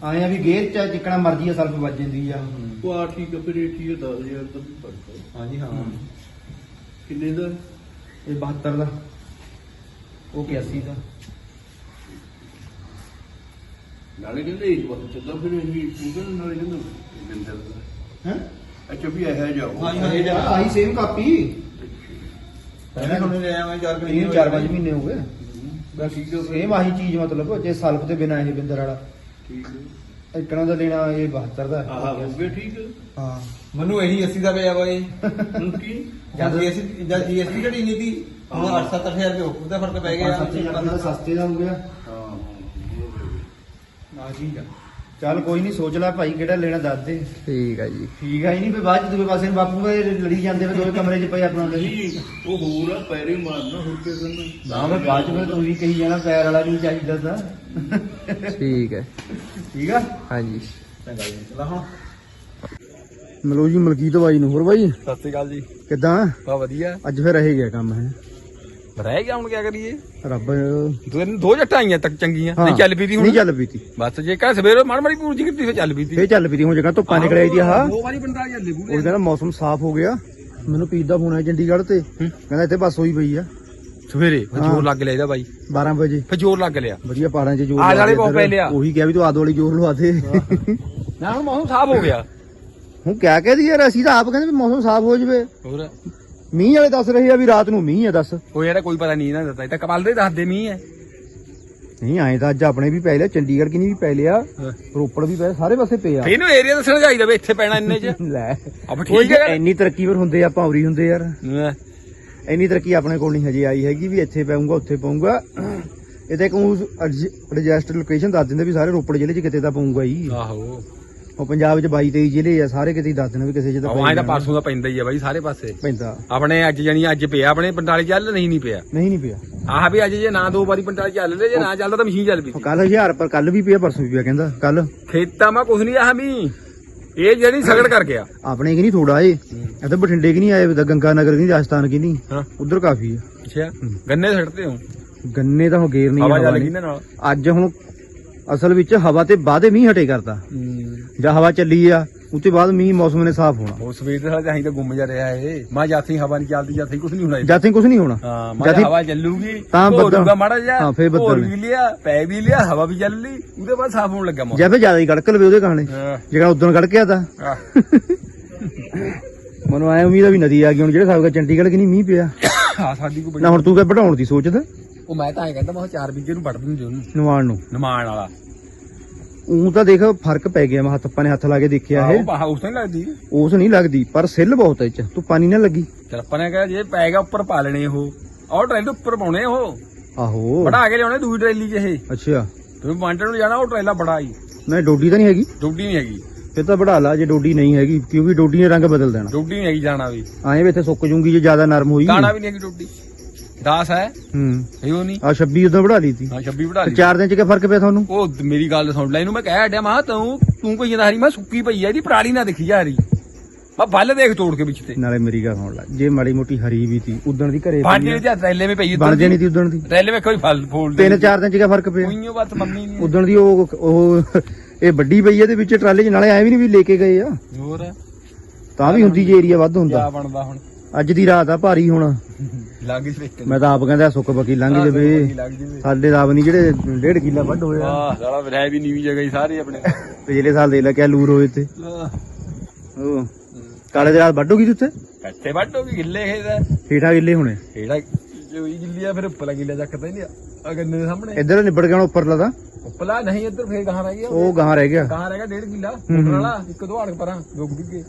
ਆਏ ਆ ਵੀ ਗੇਅਰ ਚ ਜਿੱਕਣਾ ਮਰਜ਼ੀ ਆ ਸਲਫ ਵੱਜ ਜਾਂਦੀ ਆ। ਉਹ ਆ ਠੀਕ ਹੈ ਫਿਰ ਇਹ ਠੀਕ ਹੈ 10000 ਦਾ ਵੀ ਫ਼ਰਕ ਹਾਂਜੀ ਹਾਂ। ਕਿੰਨੇ ਦਾ? ਇਹ 72 ਦਾ। ਉਹ 81 ਦਾ ਨਾਲੇ ਕਹਿੰਦੇ ਇਸ ਵਾਰ ਚੱਲਦਾ ਫਿਰ ਇਹ ਠੀਕ ਹੈ ਨਾਲੇ ਕਹਿੰਦੇ ਬਿੰਦਰ ਦਾ। ਹੈ? ਅੱਛਾ ਵੀ ਇਹ ਜਾਓ ਹਾਂ, ਹਾਂ, ਇਹ ਜਾ- ਆਹੀ ਸੇਮ ਕਾਪੀ। ਪਹਿਲਾਂ ਤੁਹਾਨੂੰ ਲਿਆ ਮੈਂ ਚਾਰ ਇਹ 4-5 ਮਹੀਨੇ ਹੋ ਗਏ। ਬਸ ਠੀਕ ਹੈ। ਸੇਮ ਆਹੀ ਚੀਜ਼ ਮਤਲਬ ਜੇ ਸਲਫ ਤੇ ਬਿਨਾ ਇਹ ਬਿੰਦਰ ਵਾਲਾ। ਠੀਕ ਹੈ। ਇਕਣਾ ਦਾ ਲੈਣਾ ਇਹ 72 ਦਾ। ਆਹ ਹੋ ਗਿਆ ਠੀਕ। ਹੈ। ਮੈਨੂੰ ਇਹੀ 80 ਦਾ ਪਿਆ ਬਾਈ ਹੁਣ ਕੀ? ਜਦ ਜੀਐਸਟੀ ਜਦ ਜੀਐਸਟੀ ਘਟੀ ਨਹੀਂ ਸੀ ਹੁਣ 8-7000 ਰੁਪਏ ਹੋਰ ਦਾ ਫ਼ਰਕ ਪੈ ਗਿਆ। ਸਸਤੇ ਦਾ ਸਸਤੇ ਦਾ ਹੋ ਗਿਆ। ਹਾਂ। ਨਾ ਚੀਜ਼ ਆ ਚੱਲ ਕੋਈ ਨਹੀਂ ਸੋਚ ਲੈ ਭਾਈ ਕਿਹੜਾ ਲੈਣਾ ਦੱਸ ਦੇ। ਠੀਕ ਹੈ ਜੀ। ਠੀਕ ਆ ਹੀ ਨਹੀਂ ਵੀ ਬਾਅਦ ਚ ਦੂਏ ਪਾਸੇ ਨੂੰ ਬਾਪੂ ਦੇ ਲੜੀ ਜਾਂਦੇ ਵੇ ਦੋਵੇਂ ਕਮਰੇ 'ਚ ਪਏ ਆਪਣਾ ਲਈ ਉਹ ਹੋਰ ਆ ਪੈਰੇ ਮਾਰਨਾ ਹੋਰ ਕੇ ਕਰਨਾ ਨਾ ਮੈਂ ਬਾਅਦ ਚ ਫਿਰ ਤੂੰ ਵੀ ਕਹੀ ਜਾਣਾ ਪੈਰ ਵਾਲਾ ਨਹੀਂ ਚਾਹੀਦਾ ਤਾਂ। ਠੀਕ ਹੈ ਠੀਕ ਆ? ਹਾਂਜੀ। ਚੰਗਾ ਜੀ ਚਲਾ ਹੁਣ। ਮਲੋ ਜੀ ਮਲਕੀਤ ਬਾਈ ਨੂੰ ਹੋਰ ਬਾਈ। ਸਤਿ ਸ਼੍ਰੀ ਅਕਾਲ ਜੀ। ਕਿਦਾਂ? ਬਾ ਵਧੀਆ। ਅੱਜ ਫਿਰ ਰਹਿ ਗਿਆ ਕੰਮ ਹੈ। ਰਹਿ ਗਿਆ ਹੁਣ ਕੀ ਕਰੀਏ? ਰੱਬ ਦੋ ਦੋ ਜੱਟਾਂ ਆਈਆਂ ਤੱਕ ਚੰਗੀਆਂ। ਨਹੀਂ ਚੱਲ ਦੀ ਹੁਣ। ਨਹੀਂ ਚੱਲ ਪਈ ਤੀ। ਬਸ ਜੇ ਕਹ ਸਵੇਰੇ ਮਾੜੀ ਮਾੜੀ ਪੂਰੀ ਕੀਤੀ ਫਿਰ ਚੱਲ ਪਈ ਤੀ। ਫੇਰ ਚੱਲ ਪਈ ਤੀ ਹੁਣ ਜਗ੍ਹਾ ਧੁੱਪਾਂ ਨਿਕਲ ਆਈ ਦੀ ਆਹ ਦੋ ਵਾਰੀ ਬੰਦਾ ਚੱਲੇ ਉਹ ਪੂਰੇ ਕਹਿੰਦਾ ਮੌਸਮ ਸਾਫ਼ ਹੋ ਗਿਆ। ਮੈਨੂੰ ਪੀਤ ਦਾ ਫੋਨ ਆਇਆ ਚੰਡੀਗੜ੍ਹ ਤੇ। ਕਹਿੰਦਾ ਇੱਥੇ ਬੱਸ ਹੋਈ ਪਈ ਆ। ਸਵੇਰੇ। ਜ਼ੋਰ ਲੱਗ ਲਿਆ ਇਹਦਾ ਬਾਈ। 12 ਵਜੇ। ਜ਼ੋਰ ਲੱਗ ਲਿਆ ਵਧੀਆ ਪਹਾੜਾਂ 'ਚ ਜੋਰ ਲਾ ਵਾਲੇ ਬਹੁਤ। ਪੈ ਲਿਆ। ਉਹੀ ਕਿਹਾ ਵੀ ਤੂੰ ਆਦ ਵਾਲੀ ਜੋਰ ਲਵਾ ਦੇ। ਨਾ ਹੁਣ ਮੌਸਮ ਸਾਫ਼ ਹੋ ਗਿਆ। ਹੁਣ ਕਿਆ ਕਹਦੀ ਯਾਰ ਅਸੀਂ ਤਾਂ ਆਪ ਕਹਿੰਦੇ ਵੀ ਮੌਸਮ ਸਾਫ਼ ਹੋ ਜਵੇ। ਹੋਰ? ਮੀਂਹ ਵਾਲੇ ਦੱਸ ਰਹੇ ਆ ਵੀ ਰਾਤ ਨੂੰ ਮੀਂਹ ਆ ਦੱਸ। ਉਹ ਯਾਰ ਕੋਈ ਪਤਾ ਨਹੀਂ ਨਾ ਦਿੱਤਾ ਇਹ ਤਾਂ ਕਪਲ ਦੇ ਦੱਸਦੇ ਮੀਂਹ ਹੈ ਨਹੀਂ ਆਏ ਤਾਂ ਅੱਜ ਆਪਣੇ ਵੀ ਪੈ ਲਿਆ ਚੰਡੀਗੜ੍ਹ ਕਿਨੀ ਵੀ ਪੈ ਲਿਆ ਰੋਪੜ ਵੀ ਪੈ ਸਾਰੇ ਪਾਸੇ ਪਏ ਆ ਇਹਨੂੰ ਏਰੀਆ ਦੱਸਣਾ ਚਾਹੀਦਾ ਵੀ ਇੱਥੇ ਪੈਣਾ ਇੰਨੇ ਚ। ਲੈ ਅਬ ਠੀਕ ਹੈ ਇੰਨੀ ਤਰੱਕੀ ਪਰ ਹੁੰਦੇ ਆ ਪਾਉਰੀ ਹੁੰਦੇ ਯਾਰ। ਇੰਨੀ ਤਰੱਕੀ ਆਪਣੇ ਕੋਲ ਨਹੀਂ ਹਜੇ ਆਈ ਹੈਗੀ ਵੀ ਇੱਥੇ ਪਾਉਂਗਾ ਉੱਥੇ ਪਾਉਂਗਾ ਇਹ ਤਾਂ ਇੱਕ ਐਡਜਸਟ ਲੋਕੇਸ਼ਨ ਦੱਸ ਦਿੰਦੇ ਵੀ ਸਾਰੇ ਰੋਪੜ ਜ਼ਿਲ੍ਹੇ 'ਚ ਕਿਤੇ ਤਾਂ ਪਊਗਾ ਹੀ। ਆਹੋ। ਉਹ ਪੰਜਾਬ 'ਚ 22 23 ਜ਼ਿਲ੍ਹੇ ਆ ਸਾਰੇ ਕਿਤੇ ਹੀ ਦੱਸ ਦਿੰਦੇ ਵੀ ਕਿਸੇ 'ਚ ਤਾਂ ਆਵਾਂ ਪਏਗਾ। ਪਰਸੋਂ ਦਾ ਪੈਂਦਾ ਹੀ ਆ ਬਾਈ ਸਾਰੇ ਪਾਸੇ। ਪੈਂਦਾ। ਆਪਣੇ ਅੱਜ ਜਾਨੀ ਅੱਜ ਪਿਆ ਆਪਣੇ 45 ਚੱਲ ਨਹੀਂ ਨਹੀਂ ਪਿਆ। ਨਹੀਂ ਨਹੀਂ ਪਿਆ। ਆਹ ਵੀ ਅੱਜ ਜੇ ਨਾ ਦੋ ਵਾਰੀ 45 ਚੱਲ ਲੈ ਜੇ ਨਾ ਚੱਲਦਾ ਤਾਂ ਮਸ਼ੀਨ ਚੱਲ ਪਈ ਕੱਲ 1000 ਪਰ ਕੱਲ ਵੀ ਪਿਆ ਪਰਸੋਂ ਵੀ ਪਿਆ ਕਹਿੰਦਾ ਕੱਲ ਖੇਤਾਂ ਮਾ ਕੁਝ ਨਹੀਂ ਆਹ ਵੀ। ਇਹ ਜਿਹੜੀ ਸਗੜ ਕਰ ਗਿਆ। ਆਪਣੇ ਕਿ ਨਹੀਂ ਥੋੜਾ ਏ ਇਹ ਤਾਂ ਬਠਿੰਡੇ ਕਿ ਨਹੀਂ ਆਏ ਤਾਂ ਗੰਗਾ ਨਗਰ ਕਿ ਨਹੀਂ ਰਾਜਸਥਾਨ ਕਿ ਨਹੀਂ? ਹਾਂ। ਉਧਰ ਕਾਫੀ ਆ। ਅੱਛਾ। ਗੰਨੇ ਛੱਡਦੇ ਹੋ? ਗੰਨੇ ਤਾਂ ਹੁਣ ਗੇਰ ਨਹੀਂ ਹਵਾ ਚੱਲ। ਗਈ ਨਾਲ। ਅੱਜ ਹੁਣ ਅਸਲ ਵਿੱਚ ਹਵਾ ਤੇ ਬਾਅਦੇ ਮੀਂਹ ਹਟੇ ਕਰਦਾ। ਜਾਂ ਹਵਾ ਚੱਲੀ ਆ ਉਸ ਤੋਂ ਬਾਅਦ ਮੀਂਹ ਮੌਸਮ ਨੇ ਸਾਫ਼ ਹੋਣਾ। ਉਹ ਸਵੇਰ ਦੇ ਸਾਲ ਚਾਹੀ ਤਾਂ ਗੁੰਮ ਜਾ ਰਿਹਾ ਇਹ ਮੈਂ ਜਾਤੀ ਹਵਾ ਨਹੀਂ ਚੱਲਦੀ ਜਾਤੀ ਕੁਝ ਨਹੀਂ ਹੋਣਾ। ਜਾਤੇ ਕੁਝ ਨਹੀਂ ਹੋਣਾ। ਹਾਂ ਮੈਂ ਹਵਾ ਚੱਲੂਗੀ ਤਾਂ ਬੱਦਲ- ਮਾੜਾ ਜਿਹਾ ਹਾਂ, ਫੇਰ ਬੱਦਲ। ਵੀ ਲਿਆ ਪੈ ਵੀ ਲਿਆ ਹਵਾ ਵੀ ਚੱਲ ਲਈ ਉਹਦੇ ਬਾਅਦ ਸਾਫ਼ ਹੋਣ ਲੱਗਾ ਮੌਸਮ। ਜਾਂ ਫਿਰ ਜ਼ਿਆਦਾ ਹੀ ਕੜਕ ਲਵੇ ਉਹਦੇ ਕਹਾਣੇ। ਜਿਹੜਾ ਉਦੋਂ ਕੜਕਿਆ ਤਾਂ। ਮਨੂੰ ਆਇਆ ਉਮੀਦ ਆ ਵੀ ਨਦੀ ਆ ਗਈ ਹੁਣ ਜਿਹੜੇ ਨਾਲ ਚੰਡੀਗੜ੍ਹ ਕਿ ਨਹੀਂ ਮੀਂਹ ਪਿਆ। ਹਾਂ ਸਾਡੀ ਕੋ ਨਾ ਹੁਣ ਤੂੰ ਕਿਹ ਵਧਾਉਣ ਦੀ ਸੋਚਦਾ ਉਹ ਮੈਂ ਤਾਂ ਐ ਕਹਿੰਦਾ ਮੈਂ 4 ਬੀਜੇ ਨੂੰ ਵੱਢ ਦਿੰਦੇ ਉਹਨੂੰ। ਨਿਵਾਣ ਨੂੰ। ਨਿਮਾਣ ਵਾਲਾ। ਉਹ ਤਾਂ ਦੇਖ ਫ਼ਰਕ ਪੈ ਗਿਆ ਮੈਂ ਹੱਥ ਆਪਾਂ ਨੇ ਹੱਥ ਲਾ ਕੇ ਦੇਖਿਆ ਇਹ। ਉਸ ਨਹੀਂ ਲੱਗਦੀ। ਉਸ ਨਹੀਂ ਲੱਗਦੀ ਪਰ ਸਿੱਲ ਬਹੁਤ ਐ ਚ। ਤੂੰ ਪਾਣੀ ਨਾ ਲੱਗੀ। ਚਲ ਆਪਾਂ ਨੇ ਕਿਹਾ ਜੇ ਪੈਗਾ ਉੱਪਰ ਪਾ ਲੈਣੇ ਉਹ। ਔਰ ਟ੍ਰੇਲ ਉੱਪਰ ਪਾਉਣੇ ਉਹ। ਆਹੋ। ਬੜਾ ਕੇ ਲਿਆਉਣੇ ਦੂਜੀ ਟਰੇਲੀ 'ਚ ਇਹ। ਅੱਛਾ। ਤੁਸੀਂ ਵਾਂਟਰ ਨੂੰ ਜਾਣਾ ਉਹ ਟਰੇਲਾ ਬੜਾ ਹੀ ਨਾ ਡੋਡੀ ਤਾਂ ਨਹੀਂ ਹੈਗੀ। ਡੋਡੀ ਨਹੀਂ ਹੈਗੀ। ਫਿਰ ਤਾਂ ਵਧਾ ਲਾ ਜੇ ਡੋਡੀ ਨਹੀਂ ਹੈਗੀ ਕਿਉਂਕਿ ਡੋਡੀ ਨੇ ਰੰਗ ਬਦਲ ਦੇਣਾ। ਡੋਡੀ ਨਹੀਂ ਹੈਗੀ ਜਾਣਾ ਵੀ। ਆਏ ਵੀ ਇੱਥੇ ਸੁੱਕ ਜੂਗੀ ਜੇ ਜ਼ਿਆਦਾ ਨਰਮ ਹੋਈ। ਗਾਣਾ ਵੀ ਨਹੀਂ ਹੈਗੀ ਡੋਡੀ। 10 ਹੈ ਹੂੰ ਇਹ ਉਹ ਨਹੀਂ ਆ 26 ਉਦੋਂ ਵਧਾ ਲਈ ਤੀ ਹਾਂ 26 ਵਧਾ ਤੇ ਲਈ ਚਾਰ ਦਿਨ ਚ ਕੀ ਫ਼ਰਕ ਪਿਆ ਤੁਹਾਨੂੰ ਉਹ ਮੇਰੀ ਗੱਲ ਸੁਣ ਲੈ ਇਹਨੂੰ ਮੈਂ ਕਹਿ ਅੱਡਿਆ ਮਾ ਤੂੰ ਤੂੰ ਕੋਈ ਜਨਾ ਹਰੀ ਮੈਂ ਸੁੱਕੀ ਪਈ ਐ ਇਹਦੀ ਪਰਾਲੀ ਨਾ ਦਿਖੀ ਜਾ ਹਰੀ ਮੈਂ ਬੱਲ ਦੇਖ ਤੋੜ ਕੇ ਵਿੱਚ ਤੇ ਨਾਲੇ ਮੇਰੀ ਗੱਲ ਸੁਣ ਲੈ ਜੇ ਮਾੜੀ ਮੋਟੀ ਹਰੀ ਵੀ ਤੀ ਉਦਣ ਦੀ ਘਰੇ ਬਣ ਪਈ ਜਿਹੜੀ ਆ, ਤੇ ਰੈਲੇ ਵਿੱਚ ਪਈ ਬਣ ਜਾਣੀ ਤੀ ਉਦਣ ਦੀ ਰੈਲੇ ਵਿੱਚ ਕੋਈ ਫਲ ਫੂਲ ਤਿੰਨ ਚਾਰ ਦਿਨ ਚ ਕੀ ਫ਼ਰਕ ਪਿਆ ਉਈਓ ਬਸ ਮੰਮੀ ਨਹੀਂ ਉਦਣ ਦੀ ਉਹ ਉਹ ਇਹ ਵੱਡੀ ਪਈ ਆ, ਇਹਦੇ ਵਿੱਚ ਟਰਾਲੇ 'ਚ ਨਾਲੇ ਐ ਵੀ ਨਹੀਂ ਵੀ ਲੈ ਕੇ ਗਏ ਆ ਹੋਰ ਤਾਂ ਵੀ ਹੁੰਦੀ ਜੇ ਏਰੀਆ ਵੱਧ ਹੁੰਦਾ ਬਣਦਾ ਹੁਣ ਅੱਜ ਦੀ ਰਾਤ ਆ ਭਾਰੀ ਹੁਣ। ਗਈ ਸਵੇਕ ਮੈਂ ਤਾਂ ਆਪ ਕਹਿੰਦਾ ਸੁੱਕ ਬੱਕੀ ਲੰਘ ਜਵੇ। ਸਾਡੇ ਦਾ ਨਹੀਂ ਜਿਹੜੇ ਡੇਢ ਕਿੱਲਾ ਵੱਢ ਹੋਇਆ। ਆਹ ਸਾਲਾ ਵਿਰਾਇ ਵੀ ਨੀਵੀਂ ਜਗ੍ਹਾ ਹੀ ਸਾਰੇ ਆਪਣੇ। ਪਿਛਲੇ ਸਾਲ ਦੇ ਲੱਗਿਆ ਲੂਰ ਹੋਏ ਤੇ ਉਹ ਕਾਲੇ ਦੇ ਰਾਤ ਵੱਢੋਗੀ ਤੂੰ ਉੱਤੇ ਕੀ ਗਿੱਲੇ ਖੇਦਾ ਹੀਠਾ ਕਿੱਲੇ ਹੋਣੇ। ਕਿਹੜਾ ਜੋਈ ਗਿੱਲੀ ਆ ਫਿਰ ਉੱਪਰਲਾ ਗਿੱਲਾ ਚੱਕਦਾ ਹੀ ਨਹੀਂ ਗੰਨੇ ਦੇ ਸਾਹਮਣੇ। ਇੱਧਰ ਨਿਬੜ ਗਿਆ ਉੱਪਰਲਾ ਦਾ ਉੱਪਰਲਾ ਨਹੀਂ ਇੱਧਰ ਫੇਰ ਗਾਹਾਂ ਰਹਿ ਗਿਆ। ਉਹ ਗਾਂ ਰਹਿ ਗਿਆ। ਗਾਹਾਂ ਰਹਿ ਗਿਆ ਡੇਢ ਕਿੱਲਾ। ਹੂੰ। ਉੱਪਰ ਵਾਲਾ ਇੱਕ ਦੋ ਹੜਕ ਪਰਾਂ ਦੋ ਬਿੱਗੇ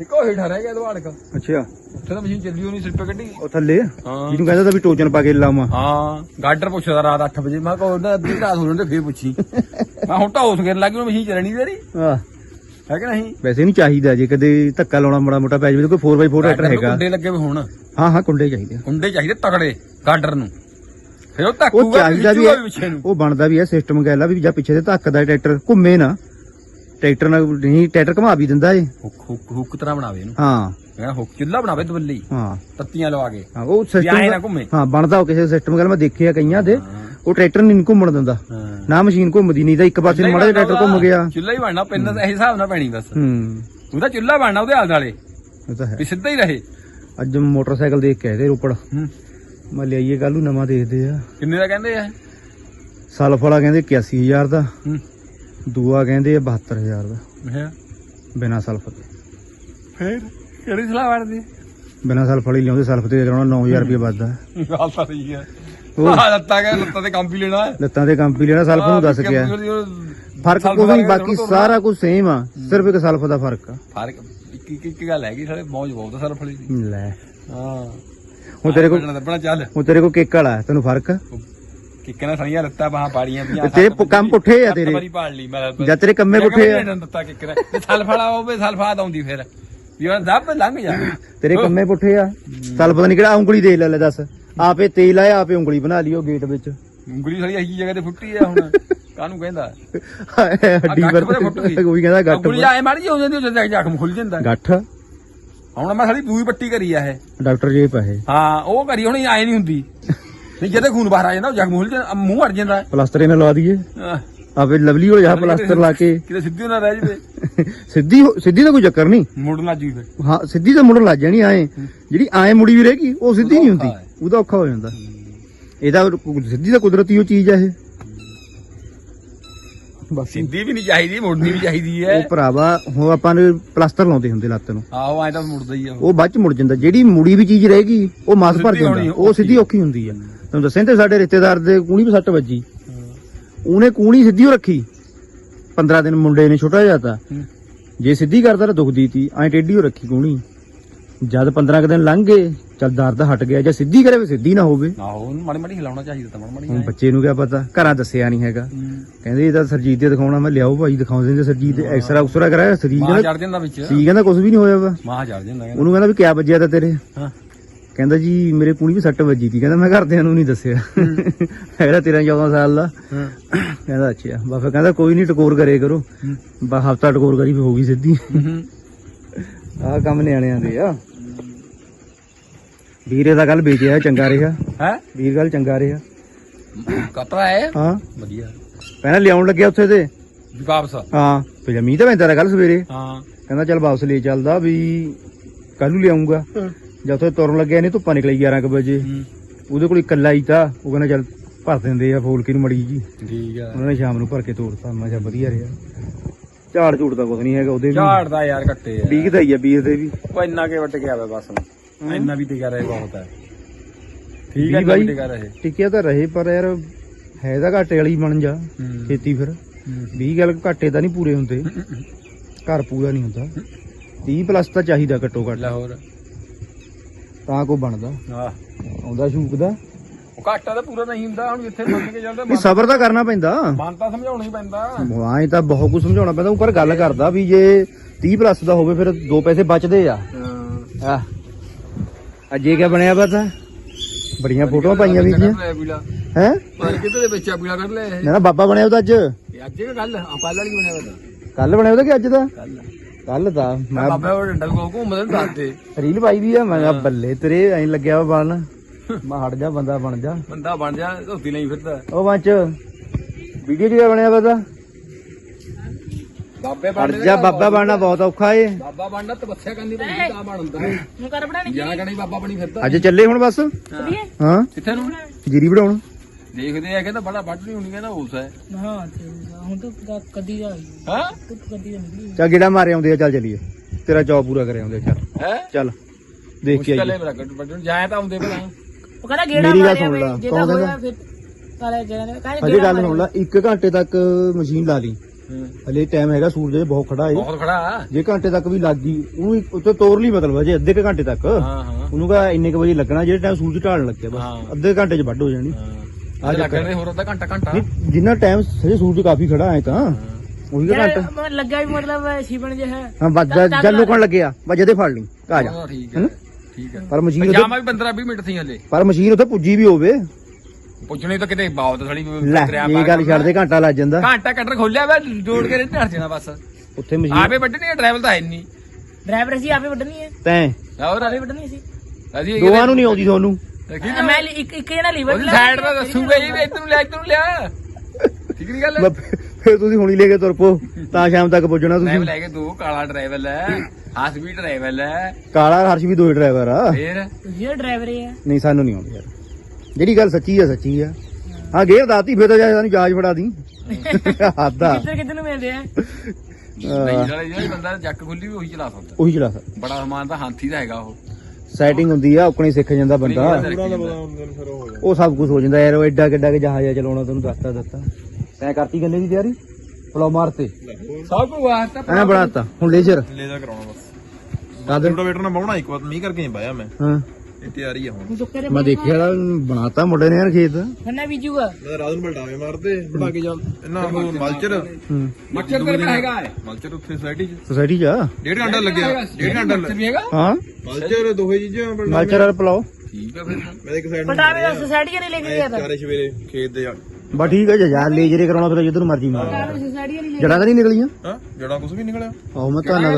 ਇੱਕ ਉਹ ਹੇਠਾਂ ਰਹਿ ਗਿਆ ਦੋ ਹੜਕ ਅੱਛਾ। ਉੱਥੇ ਤਾਂ ਮਸ਼ੀਨ ਚੱਲੀ ਹੋਣੀ ਸਿਰਪੇ ਕੱਢੀ। ਉਹ ਥੱਲੇ? ਹਾਂ। ਜਿਹਨੂੰ ਕਹਿੰਦਾ ਤਾਂ ਵੀ ਟੋਚਨ ਪਾ ਕੇ ਲਾਵਾਂ ਹਾਂ ਗਾਡਰ ਪੁੱਛਦਾ ਰਾਤ 8 ਵਜੇ। ਮੈਂ ਕਿਹਾ ਉਹਦਾ ਅੱਧੀ ਰਾਤ ਹੋ ਜਾਂਦੇ ਫੇਰ ਪੁੱਛੀ। ਮੈਂ ਹੁਣ ਤਾਂ ਉਸ ਗਿਰ ਲੱਗੀ ਉਹ ਮਸ਼ੀਨ ਚੱਲਣੀ ਤੇਰੀ। ਆਹ। ਹੈ ਕਿ ਨਹੀਂ? ਵੈਸੇ ਨਹੀਂ ਚਾਹੀਦਾ ਜੇ ਕਦੇ ਧੱਕਾ ਲਾਉਣਾ ਮਾੜਾ ਮੋਟਾ ਪੈ ਜਾਵੇ ਤਾਂ ਕੋਈ 4x4 ਟਰੈਕਟਰ ਹੈਗਾ। ਕੁੰਡੇ ਲੱਗੇ ਵੀ ਹੁਣ। ਹਾਂ ਹਾਂ ਕੁੰਡੇ ਚਾਹੀਦੇ। ਕੁੰਡੇ ਚਾਹੀਦੇ ਤਗੜੇ ਗਾਡਰ ਨੂੰ। ਫਿਰ ਉਹ ਉਹ ਧੱਕੂਗਾ ਚਾਹੀਦਾ ਵੀ ਹੈ। ਉਹ ਬਣਦਾ ਵੀ ਹੈ ਸਿਸਟਮ ਕਹਿ ਲਾ ਵੀ ਜਾਂ ਪਿੱਛੇ ਦੇ ਧੱਕਦਾ ਟਰੈਕਟਰ ਘੁੰਮੇ ਨਾ। ਟਰੈਕਟਰ ਨਾਲ ਨਹੀਂ ਟਰੈਕਟਰ ਘੁਮਾ ਵੀ ਦਿੰਦਾ ਏ। ਹੁੱਕ ਹੁੱਕ ਹੁੱਕ ਤਰ੍ਹਾਂ ਬਣਾਵੇ ਇਹਨੂੰ। ਹਾਂ। ਮੈਂ ਹੁੱਕ ਚੁੱਲਾ ਬਣਾਵੇ ਦਵੱਲੀ ਹਾਂ। ਤੱਤੀਆਂ ਲਵਾ ਕੇ। ਹਾਂ ਉਹ ਨਾ ਸਿਸਟਮ ਘੁੰਮੇ। ਹਾਂ ਬਣਦਾ ਉਹ ਕਿਸੇ ਸਿਸਟਮ ਗੱਲ ਮੈਂ ਦੇਖਿਆ ਕਈਆਂ ਦੇ। ਉਹ ਟਰੈਕਟਰ ਨਹੀਂ ਘੁੰਮਣ ਦਿੰਦਾ। ਨਾ ਮਸ਼ੀਨ ਘੁੰਮਦੀ ਨਹੀਂ ਤਾਂ ਇੱਕ ਪਾਸੇ ਨੂੰ ਮਾੜਾ ਟਰੈਕਟਰ ਘੁੰਮ ਗਿਆ। ਚੁੱਲਾ ਹੀ ਬਣਨਾ ਤਾਂ ਇਹ ਹਿਸਾਬ ਨਾਲ ਪੈਣੀ ਬਸ। ਹੂੰ। ਉਹਦਾ ਚੁੱਲਾ ਬਣਨਾ ਉਹਦੇ ਆਲੇ ਦੁਆਲੇ। ਇਹ ਤਾਂ ਹੈ। ਵੀ ਸਿੱਧਾ ਹੀ ਰਹੇ। ਅੱਜ ਮੋਟਰਸਾਈਕਲ ਦੇਖ ਕੇ ਆਏ ਤੇ ਰੋਪੜ। ਹੂੰ। ਮੈਂ ਲਿਆਈਏ ਕੱਲ ਨੂੰ ਨਵਾਂ ਦੇਖਦੇ ਆ। ਕਿੰਨੇ ਦਾ ਕਹਿੰਦੇ ਆ? ਸਲਫ ਵਾਲਾ ਕਹਿੰਦੇ 81000 ਦਾ। ਹੂੰ। ਦੂਆ ਕਹਿੰਦੇ ਆ 72000 ਦਾ। ਹੈ। ਬਿਨਾ ਸਲਫ ਤੇ। ਫੇਰ ਕਿਹੜੀ ਸਲਾਹ ਵੜਦੀ ਬਿਨਾ ਸਲਫ ਵਾਲੀ ਲਿਆਉਂਦੇ ਸਲਫ ਤੇ ਕਰਾਉਣਾ 9000 ਰੁਪਏ ਵੱਧਦਾ। ਗੱਲ ਤਾਂ ਸਹੀ ਹੈ। ਲੱਤਾਂ ਕਾ ਲੱਤਾਂ ਤੇ ਕੰਮ ਵੀ ਲੈਣਾ ਹੈ। ਲੱਤਾਂ ਤੇ ਕੰਪੀ ਲੈਣਾ ਸਲਫ ਨੂੰ ਦੱਸ ਗਿਆ ਫ਼ਰਕ ਕੋਈ ਦਾ ਨਹੀਂ ਬਾਕੀ? ਸਾਰਾ ਕੁਝ ਸੇਮ ਆ। ਸਿਰਫ ਇੱਕ ਸਲਫ ਦਾ ਫ਼ਰਕ ਆ। ਫ਼ਰਕ ਇੱਕ ਇੱਕ ਗੱਲ ਹੈਗੀ ਸਾਰੇ ਮੌਜ ਬਹੁਤ ਆ ਦੀ। ਲੈ। ਹਾਂ। ਹੁਣ ਤੇਰੇ ਕੋਲ ਚੱਲ। ਹੁਣ ਤੇਰੇ ਕੋਲ ਕਿੱਕ ਵਾਲਾ ਤੈਨੂੰ ਫ਼ਰਕ ਕਿੱਕ ਸਣੀਆਂ ਲੱਤਾਂ ਬਾਹਾਂ ਪਾੜੀਆਂ ਦੀਆਂ ਤੇਰੇ ਪ- ਕੰਮ ਪੁੱਠੇ ਆ ਤੇਰੇ। ਵਾਰੀ ਪਾੜ ਲਈ ਮੈਂ ਜਾਂ ਤੇਰੇ ਕੰਮੇ ਪੁੱਠੇ ਆ। ਦਿੱਤਾ ਕਿੱਕ ਨੇ। ਤੇ ਸਲਫਾਲਾ ਹੋਵੇ ਸਲਫਾਤ ਆਉਂਦੀ ਫਿਰ। ਵੀ ਉਹ ਦੱਬ ਲੰਘ ਜਾ। ਤੇਰੇ ਕੰਮੇ ਪੁੱਠੇ ਆ। ਸਲਫ ਦਾ ਨਹੀਂ ਕਿਹੜਾ ਉਂਗਲੀ ਦੇ ਲੈ ਲੈ ਦੱਸ। ਆਪੇ ਤੇਲ ਆਇਆ ਆਪੇ ਉਂਗਲੀ ਬਣਾ ਲਈ ਉਹ ਗੇਟ ਵਿੱਚ। ਉਂਗਲੀ ਸਾਰੀ ਅਹੀ ਜਗ੍ਹਾ ਤੇ ਫੁੱਟੀ ਆ ਹੁਣ। ਕਾਹਨੂੰ ਕਹਿੰਦਾ? ਹੱਡੀ ਪਰ। ਕੋਈ ਕਹਿੰਦਾ ਗੱਠ ਉਂਗਲੀ ਆਏ ਮਾੜੀ ਜਿਹੀ ਹੋ ਜਾਂਦੀ ਉਹ ਜਦ ਜ਼ਖਮ ਖੁੱਲ ਜਾਂਦਾ। ਗੱਠ? ਹੁਣ ਮੈਂ ਸਾਡੀ ਦੂਈ ਪੱਟੀ ਕਰੀ ਆ ਇਹ। ਡਾਕਟਰ ਜੀ ਪੈਸੇ ਹਾਂ ਉਹ ਕਰੀ ਹੁਣ ਆਏ ਨਹੀਂ ਹੁੰਦੀ। ਨਹੀਂ ਜਦੋਂ ਖੂਨ ਬਾਹਰ ਆ ਜਾਂਦਾ ਉਹ ਖੁੱਲ ਜਾਂਦਾ ਮੂੰਹ ਅੜ ਜਾਂਦਾ। ਪਲਾਸਟਰ ਇਹਨਾਂ ਲਵਾ ਦਈਏ। ਆਹ, ਆਪੇ ਲਵਲੀ ਹੋ ਜਾ ਪਲਾਸਟਰ ਲਾ ਕੇ। ਕਿਤੇ ਸਿੱਧੀ ਨਾ ਰਹਿ ਜਵੇ। ਸਿੱਧੀ ਹੋ- ਸਿੱਧੀ ਦਾ ਕੋਈ ਚੱਕਰ ਨਹੀਂ। ਮੁੜ ਨਾ ਜੀ ਫਿਰ। ਹਾਂ ਸਿੱਧੀ ਤਾਂ ਮੁੜਨ ਲੱਗ ਜਾਣੀ ਆਏ। ਜਿਹੜੀ ਆਏ ਮੁੜੀ ਵੀ ਰਹੇਗੀ ਉਹ ਸਿੱਧੀ ਨਹੀਂ ਹੁੰਦੀ। ਔਖਾ ਹੈ। ਉਹਦਾ ਔਖਾ ਹੋ ਜਾਂਦਾ। ਇਹਦਾ ਸਿੱਧੀ ਤਾਂ ਕੁਦਰਤੀ ਉਹ ਚੀਜ਼ ਆ ਇਹ। ਬਸ। ਸਿੱਧੀ ਵੀ ਨਹੀਂ ਚਾਹੀਦੀ ਮੁੜਨੀ ਵੀ ਚਾਹੀਦੀ ਹੈ। ਉਹ ਭਰਾਵਾ ਹੁਣ ਆਪਾਂ ਨੇ ਪਲਾਸਟਰ ਲਾਉਂਦੇ ਹੁੰਦੇ ਲੱਤ ਨੂੰ। ਆਹੋ ਐ ਤਾਂ ਮੁੜਦਾ ਹੀ ਆ। ਉਹ। ਉਹ ਬਾਅਦ ਚ ਮੁੜ ਜਾਂਦਾ। ਜਿਹੜੀ ਮੁੜੀ ਵੀ ਚੀਜ਼ ਰਹੇਗੀ ਉਹ ਮਾਸ ਭਰ ਸਿੱਧੀ ਹੋਣੀ, ਜਾਂਦਾ ਉਹ ਸਿੱਧੀ ਔਖੀ ਹੁੰਦੀ ਆ। ਤੁਹਾਨੂੰ ਦੱਸਿਆ ਤੇ ਸਾਡੇ ਰਿਸ਼ਤੇਦਾਰ ਦੇ ਕੂਣੀ ਵੀ ਸੱਟ ਵੱਜੀ। ਉਹਨੇ ਕੂਣੀ ਸਿੱਧੀ ਓ ਰੱਖੀ। 15 ਦਿਨ ਮੁੰਡੇ ਨੇ ਛੋਟਾ ਜਿਹਾ ਤਾ। ਜੇ ਸਿੱਧੀ ਕਰਦਾ ਤਾਂ ਦੁਖਦੀ ਤੀ ਐ ਟੇਢੀ ਓ ਰੱਖੀ ਕੂਣੀ ਜਦ 15 ਕੁ ਦਿਨ ਲੰਘ ਗਏ ਚੱਲ ਦਰਦ ਹਟ ਗਿਆ। ਜਾਂ ਸਿੱਧੀ ਕਰੇ ਵੀ ਸਿੱਧੀ ਨਾ ਹੋਵੇ। ਆਹੋ ਮਾੜੀ ਮਾੜੀ ਹਿਲਾਉਣਾ ਚਾਹੀਦਾ ਤਾਂ ਮਾੜੀ ਹੁਣ ਬੱਚੇ ਨੂੰ ਕਿਆ ਪਤਾ? ਘਰਾਂ ਦੱਸਿਆ ਨਹੀਂ ਹੈਗਾ। ਕਹਿੰਦੇ ਇਹ ਤਾਂ ਸਰਜੀਤ ਦੇ ਦਿਖਾਉਣਾ। ਮੈਂ ਲਿਆਓ ਭਾਈ ਦਿਖਾਉਂਦੇ ਨੇ ਸਰਜੀਤ ਦੇ। ਐਕਸਰਾ ਉਕਸਰਾ ਕਰਾਇਆ ਸਰੀਰ ਮਾਂ ਚੜ ਜਾਂਦਾ ਵਿੱਚ। ਸੀ ਕਹਿੰਦਾ ਕੁਝ ਵੀ ਨਹੀਂ ਹੋਇਆ ਵਾ। ਮਾਂ ਚੜ ਜਾਂਦਾ ਉਹਨੂੰ ਕਹਿੰਦਾ ਵੀ ਕਿਆ ਵੱਜਿਆ ਤਾਂ ਤੇਰੇ? ਹਾਂ। ਕਹਿੰਦਾ ਜੀ ਮੇਰੇ ਕੁੜੀ ਵੀ ਸੱਟ ਵੱਜੀ ਤੀ। ਕਹਿੰਦਾ ਮੈਂ ਘਰਦਿਆਂ ਨੂੰ ਨਹੀਂ ਦੱਸਿਆ। ਹੈਗਾ 13 14 ਸਾਲ ਦਾ। ਕਹਿੰਦਾ ਅੱਛਾ। ਬਾਫਾ ਕਹਿੰਦਾ ਕੋਈ ਨਹੀਂ ਟਕੋਰ ਕਰੇ। ਕਰੋ ਬਾ ਹਫਤਾ ਟਕੋਰ ਕਰੀ ਵੀ ਹੋ ਗਈ ਸਿੱਧੀ। ਆਹ ਕੰਮ ਨਿਆਣਿਆਂ ਦੇ ਆ। ਵੀਰੇ ਦਾ ਕੱਲ ਵੇਚਿਆ ਚੰਗਾ ਰਿਹਾ। ਹੈ? ਵੀਰ ਗੱਲ ਚੰਗਾ ਰਿਹਾ। ਕਪੜਾ ਹੈ? ਹਾਂ। ਵਧੀਆ। ਪਹਿਲਾਂ ਲਿਆਉਣ ਲੱਗਿਆ ਉੱਥੇ ਤੇ। ਵਾਪਸ? ਹਾਂ। ਫਿਰ ਮੀਂਹ ਤਾਂ ਪੈਂਦਾ ਰਿਹਾ ਕੱਲ ਸਵੇਰੇ। ਹਾਂ। ਕਹਿੰਦਾ ਚੱਲ ਵਾਪਸ ਲੈ ਚੱਲਦਾ ਵੀ ਕੱਲ ਨੂੰ ਲਿਆਉਂਗਾ ਜਦ ਉੱਥੇ ਤੁਰਨ ਲੱਗਿਆ ਨਹੀਂ ਧੁੱਪਾਂ ਨਿਕਲੀ 11 ਕੁ ਵਜੇ। ਉਹਦੇ ਕੋਲ ਇਕੱਲਾ ਹੀ ਤਾਂ ਉਹ ਕਹਿੰਦਾ ਚੱਲ ਭਰ ਦਿੰਦੇ ਆ ਫੋਲਕੀ ਨੂੰ ਮੜੀ ਜੀ। ਠੀਕ ਆ। ਉਹਨਾਂ ਨੇ ਸ਼ਾਮ ਨੂੰ ਭਰ ਕੇ ਤੋੜਤਾ ਮੈਂ ਕਿਹਾ ਵਧੀਆ ਰਿਹਾ। ਝਾੜ ਝੂੜ ਤਾਂ ਕੁਝ ਨਹੀਂ ਹੈਗਾ ਉਹਦੇ ਵੀ। ਝਾੜਦਾ ਯਾਰ ਕੱਟੇ ਆ। 20 ਦਾ ਹੀ ਆ 20 ਦੇ ਵੀ। ਉਹ ਇੰਨਾ ਕੇ ਵੱਟ ਗਿਆ ਵਾ ਬਸ। ਇੰਨਾ ਵੀ ਟਿਕਾ ਰਹੇ ਬਹੁਤ ਹੈ ਠੀਕ ਹੈ ਬਾਈ। ਬਾਈ। ਟਿਕਾ ਰਹੇ। ਟਿਕਿਆ ਤਾਂ ਰਹੇ ਪਰ ਯਾਰ ਹੈ ਤਾਂ ਘਾਟੇ ਵਾਲੀ ਬਣ ਜਾ। ਖੇਤੀ ਫਿਰ। 20 ਗੱਲ ਘਾਟੇ ਤਾਂ ਨਹੀਂ ਪੂਰੇ ਹੁੰਦੇ। ਘਰ ਪੂਰਾ ਨਹੀਂ ਹੁੰਦਾ। 30 ਪਲੱਸ ਤਾਂ ਚਾਹੀਦਾ ਘੱਟੋ ਘੱਟ। ਲਾਹੌਰ। ਤਾਂ ਕੋ ਬਣਦਾ। ਆਹ। ਆਉਂਦਾ ਸ਼ੂਕ ਦਾ ਉਹ ਘਾਟਾ ਤਾਂ ਪੂਰਾ ਨਹੀਂ ਹੁੰਦਾ ਹੁਣ ਜਿੱਥੇ ਮੰਨ ਕੇ ਚੱਲਦਾ ਇਹ ਸਬਰ ਤਾਂ ਕਰਨਾ ਪੈਂਦਾ। ਮਨ ਤਾਂ ਸਮਝਾਉਣਾ ਹੀ ਪੈਂਦਾ। ਵਾਂ ਤਾਂ ਬਹੁਤ ਕੁਝ ਸਮਝਾਉਣਾ ਪੈਂਦਾ ਉੱਪਰ ਗੱਲ ਕਰਦਾ ਵੀ ਜੇ 30 ਪਲੱਸ ਦਾ ਹੋਵੇ ਫਿਰ ਦੋ ਪੈਸੇ ਬਚਦੇ ਆ। ਆ ਅੱਜ ਇਹ ਕਿਆ ਬਣਿਆ ਪਤਾ? ਬੜੀਆਂ ਫੋਟੋਆਂ ਪਾਈਆਂ ਵੀ ਹੈ ਹੈ? ਪਰ ਕਿਤੇ ਦੇ ਵਿੱਚ ਆ ਪੀਲਾ ਕੱਢ ਲੈ ਇਹ। ਨਾ ਬਾਬਾ ਬਣਿਆ ਉਹਦਾ ਅੱਜ। ਇਹ ਅੱਜ ਇਹ ਗੱਲ ਆ ਕੱਲ ਵਾਲੀ ਬਣਿਆ ਵਾ ਕੱਲ ਬਣਿਆ ਉਹਦਾ ਕਿ ਅੱਜ ਦਾ? ਕੱਲ ਕੱਲ ਦਾ ਮੈਂ ਬਾਬਾ ਉਹ ਡੰਡਾ ਕੋ ਘੁੰਮਦੇ ਨੂੰ ਦੱਸ ਦੇ ਰੀਲ ਪਾਈ ਵੀ ਆ ਮੈਂ ਕਿਹਾ ਬੱਲੇ ਤੇਰੇ ਐਂ ਲੱਗਿਆ ਵਾ ਬਣਨ ਮੈਂ ਹਟ ਜਾ ਬੰਦਾ ਬਣ ਜਾ। ਬੰਦਾ ਬਣ ਜਾ ਧੋਤੀ ਨਹੀਂ ਫਿਰਦਾ। ਉਹ ਬੰਚ ਵੀਡੀਓ ਜਿਹਾ ਬਣਿਆ ਵਾ ਤਾਂ ਬਾਬੇ ਹਟ ਜਾ ਬਾਬਾ ਬਣਨਾ ਬਹੁਤ ਔਖਾ ਏ। ਬਾਬਾ ਬਣਨਾ ਤਪੱਸਿਆ ਕਰਨੀ ਪੈਂਦੀ ਤਾਂ ਬਣ ਹੁੰਦਾ ਨੂੰ ਕਰ ਬਣਾਣੀ ਜਾਂ ਕਹਣੀ ਬਾਬਾ ਬਣੀ ਫਿਰਦਾ। ਅੱਜ ਚੱਲੇ ਹੁਣ ਬਸ? ਹਾਂ। ਕਿੱਥੇ ਨੂੰ? ਜੀਰੀ ਵੜਾਉਣ ਦੇਖਦੇ ਆ ਕਹਿੰਦਾ ਬੜਾ ਵੱਢ ਨਹੀਂ ਹੋਣੀ ਕਹਿੰਦਾ ਉਸ ਹੈ ਹਾਂ ਹੁਣ ਤਾਂ ਕ- ਕਦੀ ਆ ਹਾਂ? ਤੂੰ ਕਦੀ ਆ ਨਿਕਲੀ ਚੱਲ ਗੇੜਾ ਮਾਰੇ ਆਉਂਦੇ ਆ ਚੱਲ ਚੱਲੀਏ। ਤੇਰਾ ਜੌਬ ਪੂਰਾ ਕਰੇ ਆਉਂਦੇ ਆ, ਚੱਲ। ਹੈ? ਚੱਲ ਦੇਖ ਕੇ ਮੁਸ਼ਕਲ ਆਈਏ। ਹੈ ਬੜਾ ਕੱਢ ਵੱਢਣ ਜਾਇਆ ਤਾਂ ਆਉਂਦੇ ਭਲਾ। ਉਹ ਕਹਿੰਦਾ ਗੇੜਾ ਮੇਰੀ ਗੱਲ ਮਾਰਿਆ ਸੁਣ ਵੇ ਜੇ ਕੌਣ ਤਾਂ ਕਹਿੰਦਾ? ਹੋਇਆ ਫਿਰ ਕਾਲੇ ਜਣੇ ਕਹਿੰਦੇ ਅਜੇ ਗੱਲ ਸੁਣ ਲੈ 1 ਘੰਟੇ ਤੱਕ ਮਸ਼ੀਨ ਲਾ ਲਈ। ਹਲੇ ਟਾਈਮ ਹੈਗਾ ਸੂਰਜ ਬਹੁਤ ਖੜਾ ਏ। ਬਹੁਤ ਖੜਾ। ਜੇ ਘੰਟੇ ਤੱਕ ਵੀ ਲੱਗ ਗਈ ਉਹਨੂੰ ਉੱਤੇ ਤੋਰ ਲਈ ਮਤਲਬ ਜੇ ਅੱਧੇ ਕੁ ਘੰਟੇ ਤੱਕ। ਹਾਂ ਹਾਂ। ਉਹਨੂੰ ਕਹਾ ਇੰਨੇ ਕੁ ਵਜੇ ਲੱਗਣਾ ਜਿਹੜੇ ਟਾਈਮ ਸੂਰਜ ਢਾਲਣ ਲੱਗਿਆ ਹਾਂ। ਬਸ। ਅੱਧੇ ਘੰਟੇ 'ਚ ਵੱਢ ਹੋ ਜਾਣੀ। ਆ ਲੱਗਣ ਦੇ ਹੋਰ ਅੱਧਾ ਘੰਟਾ ਘੰਟਾ। ਨਹੀਂ, ਜਿੰਨਾ ਟਾਈਮ ਸਜੇ ਸੂਰਜ ਕਾਫੀ ਖੜਾ ਹੈ ਤਾਂ ਉਹੀ ਤਾਂ ਘੰਟਾ। ਮੈਂ ਲੱਗਾ ਵੀ ਮਤਲਬ ਸ਼ੀਪਣ ਜਿਹਾ। ਹੈ ਹਾਂ ਵੱਜ ਜਦ ਲੁਕਣ ਲੱਗਿਆ ਵੱਜੇ ਤੇ ਫੜ ਲਈ ਆ ਜਾ। ਹਾਂ, ਠੀਕ ਹੈਨਾ? ਹੈ ਠੀਕ ਹੈ। ਪਰ ਮਸ਼ੀਨ ਜਾਮਾ ਉੱਤੇ ਵੀ 15 20 ਮਿੰਟ ਸੀ ਹਲੇ। ਪਰ ਮਸ਼ੀਨ ਉੱਤੇ ਪੁੱਜੀ ਵੀ ਹੋਵੇ। ਪੁੱਛਣੀ ਤਾਂ ਕਿਤੇ ਬਹੁਤ ਥੜੀ ਲੈ ਇਹ ਗੱਲ ਛੱਡ ਦੇ ਘੰਟਾ ਲੱਗ ਜਾਂਦਾ। ਘੰਟਾ ਕੱਟਰ ਖੋਲਿਆ ਵਾ ਜੋੜ ਕੇ ਰਹਿ ਜਾਣਾ ਬਸ। ਉੱਥੇ ਮਸ਼ੀਨ ਆਪੇ ਵੱਢਣੀ ਡਰਾਈਵਰ ਤਾਂ ਹੈ ਨਹੀਂ ਡਰਾਈਵਰ ਅਸੀਂ ਆਪੇ ਵੱਢਣੀ ਹੈ ਤੈਂ। ਹੋਰ ਆਪੇ ਵੱਢਣੀ ਸੀ ਅਸੀਂ ਦੋਵਾਂ ਨੂੰ ਨਹੀਂ ਆਉਂਦੀ ਤੁਹਾਨੂੰ ਦੇਖੀ ਮੈਂ ਲਿ- ਇੱਕ ਇੱਕ ਜਣਾ ਲੀਵਰ ਉਹਦੀ ਸਾਈਡ ਦਾ ਦੱਸੂਗਾ ਜੀ ਵੀ ਇੱਧਰ ਨੂੰ ਲਿਆ ਇੱਧਰ ਨੂੰ ਲਿਆ। ਠੀਕ ਨਹੀਂ ਗੱਲ? ਬਸ ਫਿਰ ਤੁਸੀਂ ਹੁਣੀ ਲੈ ਕੇ ਤੁਰ ਪੋ ਤਾਂ ਸ਼ਾਮ ਤੱਕ ਪੁੱਜਣਾ ਡਰਾਈਵਰ ਤੁਸੀਂ ਲੈ ਕੇ ਦੋ ਕਾਲਾ ਡਰਾਈਵਰ ਹੈ ਹਾਸ ਵੀ ਡਰਾਈਵਰ ਹੈ ਕਾਲਾ ਹਰਸ਼ ਵੀ ਦੋ ਡਰਾਈਵਰ ਆ। ਫੇਰ? ਇਹ ਡਰਾਈਵਰ ਹੈ ਨਹੀਂ ਸਾਨੂੰ ਨਹੀਂ ਆਉਂਦੀ ਯਾਰ। ਜਿਹੜੀ ਗੱਲ ਸੱਚੀ ਆ ਸੱਚੀ ਆ। ਹਾਂ ਗੇਰ ਦਾਤੀ ਫਿਰ ਤਾਂ ਜਾ ਸਾਨੂੰ ਜਾਜ ਫੜਾ ਦੀ। ਹੱਦਾ ਕਿੱਧਰ ਕਿੱਧਰ ਨੂੰ ਮਿਲਦੇ ਆ? ਨਹੀਂ ਜਿਹੜਾ ਜਿਹੜਾ ਬੰਦਾ ਜੱਕ ਖੁੱਲੀ ਵੀ ਉਹੀ ਚਲਾ ਸਕਦਾ। ਉਹੀ ਚਲਾ ਸਕਦਾ। ਬੜਾ ਸਮਾਨ ਤਾਂ ਹਾਥੀ ਦਾ ਹੈਗਾ ਉਹ। ਸੈਟਿੰਗ ਹੁੰਦੀ ਆ ਆਪਣੀ ਸਿੱਖ ਜਾਂਦਾ ਬੰਦਾ। ਉਹ ਸਭ ਕੁਝ ਹੋ ਜਾਂਦਾ ਯਾਰ ਉਹ ਐਡਾ ਕਿੱਡਾ ਕਿ ਜਹਾਜ਼ ਆ ਚਲਾਉਣਾ ਤੈਨੂੰ ਦੱਸਤਾ ਦਿੱਤਾ ਤੈਂ ਕਰਤੀ ਗੰਨੇ ਦੀ ਤਿਆਰੀ? ਫਲੋ ਮਾਰਤੇ। ਸਭ ਕੁ ਵਾਸਤਾ ਐ ਬਣਾਤਾ ਹੁਣ ਲੇਜ਼ਰ ਲੇਜ਼ਰ ਕਰਾਉਣਾ ਬਸ। ਕਾਦਰ? ਰੋਟਾਵੇਟਰ ਨਾਲ ਬਾਉਣਾ ਇੱਕ ਵਾਰ ਮੀਂਹ ਕਰਕੇ ਨਹੀਂ ਪਾਇਆ ਮੈਂ। ਹਾਂ। ਇਹ ਤਿਆਰੀ ਆ ਹੁਣ। ਤੂੰ ਚੁੱਕੇ ਦੇ ਮੈਂ ਦੇਖਿਆ ਬਣਾਤਾ ਮੁੰਡੇ ਨੇ ਯਾਰ ਖੇਤ। ਫੰਨਾ ਬੀਜੂਗਾ। ਮੈਂ ਰਾਤ ਨੂੰ ਬਲਟਾਵੇ ਮਾਰਦੇ। ਬਣਾ ਕੇ ਚੱਲ ਇਹਨਾਂ ਉਹ ਮਲਚਰ। ਮੱਛਰ ਤੇਰੇ ਕੋਲ ਹੈਗਾ ਹੈ ਮਲਚਰ ਉੱਥੇ ਸੋਸਾਇਟੀ 'ਚ। ਸੋਸਾਇਟੀ ਜਾ ਡੇਢ ਘੰਟਾ ਲੱਗਿਆ। ਡੇਢ ਘੰਟਾ ਹੈਗਾ? ਹਾਂ। ਮਲਚਰ ਦੋਹੇ ਚੀਜ਼ਾਂ ਬਲਟਾਵੇ ਮਲਚਰ ਵਾਲਾ ਪਲਾਓ। ਠੀਕ ਹੈ ਫਿਰ। ਮੈਂ ਇੱਕ ਸਾਈਡ ਨੂੰ ਪਟਾਵੇ ਦਾ ਸੋਸਾਇਟੀ ਨੇ ਲੈ ਕੇ ਗਿਆ ਤਾਂ। ਚਾਰੇ ਸਵੇਰੇ ਖੇਤ ਦੇ ਜਾ ਬਾ ਠੀਕ ਹੈ ਜੇ ਯਾਰ ਲੇਜ਼ਰ ਕਰਾਉਣਾ ਫਿਰ ਜਿੱਧਰ ਮਰਜ਼ੀ ਮਾਰ। ਨੇ ਜੜਾ ਤਾਂ ਨਹੀਂ ਨਿਕਲੀਆਂ? ਹਾਂ ਜੜਾ ਕੁਝ ਵੀ ਨਿਕਲਿਆ। ਆਹੋ ਮੈਂ ਦਾ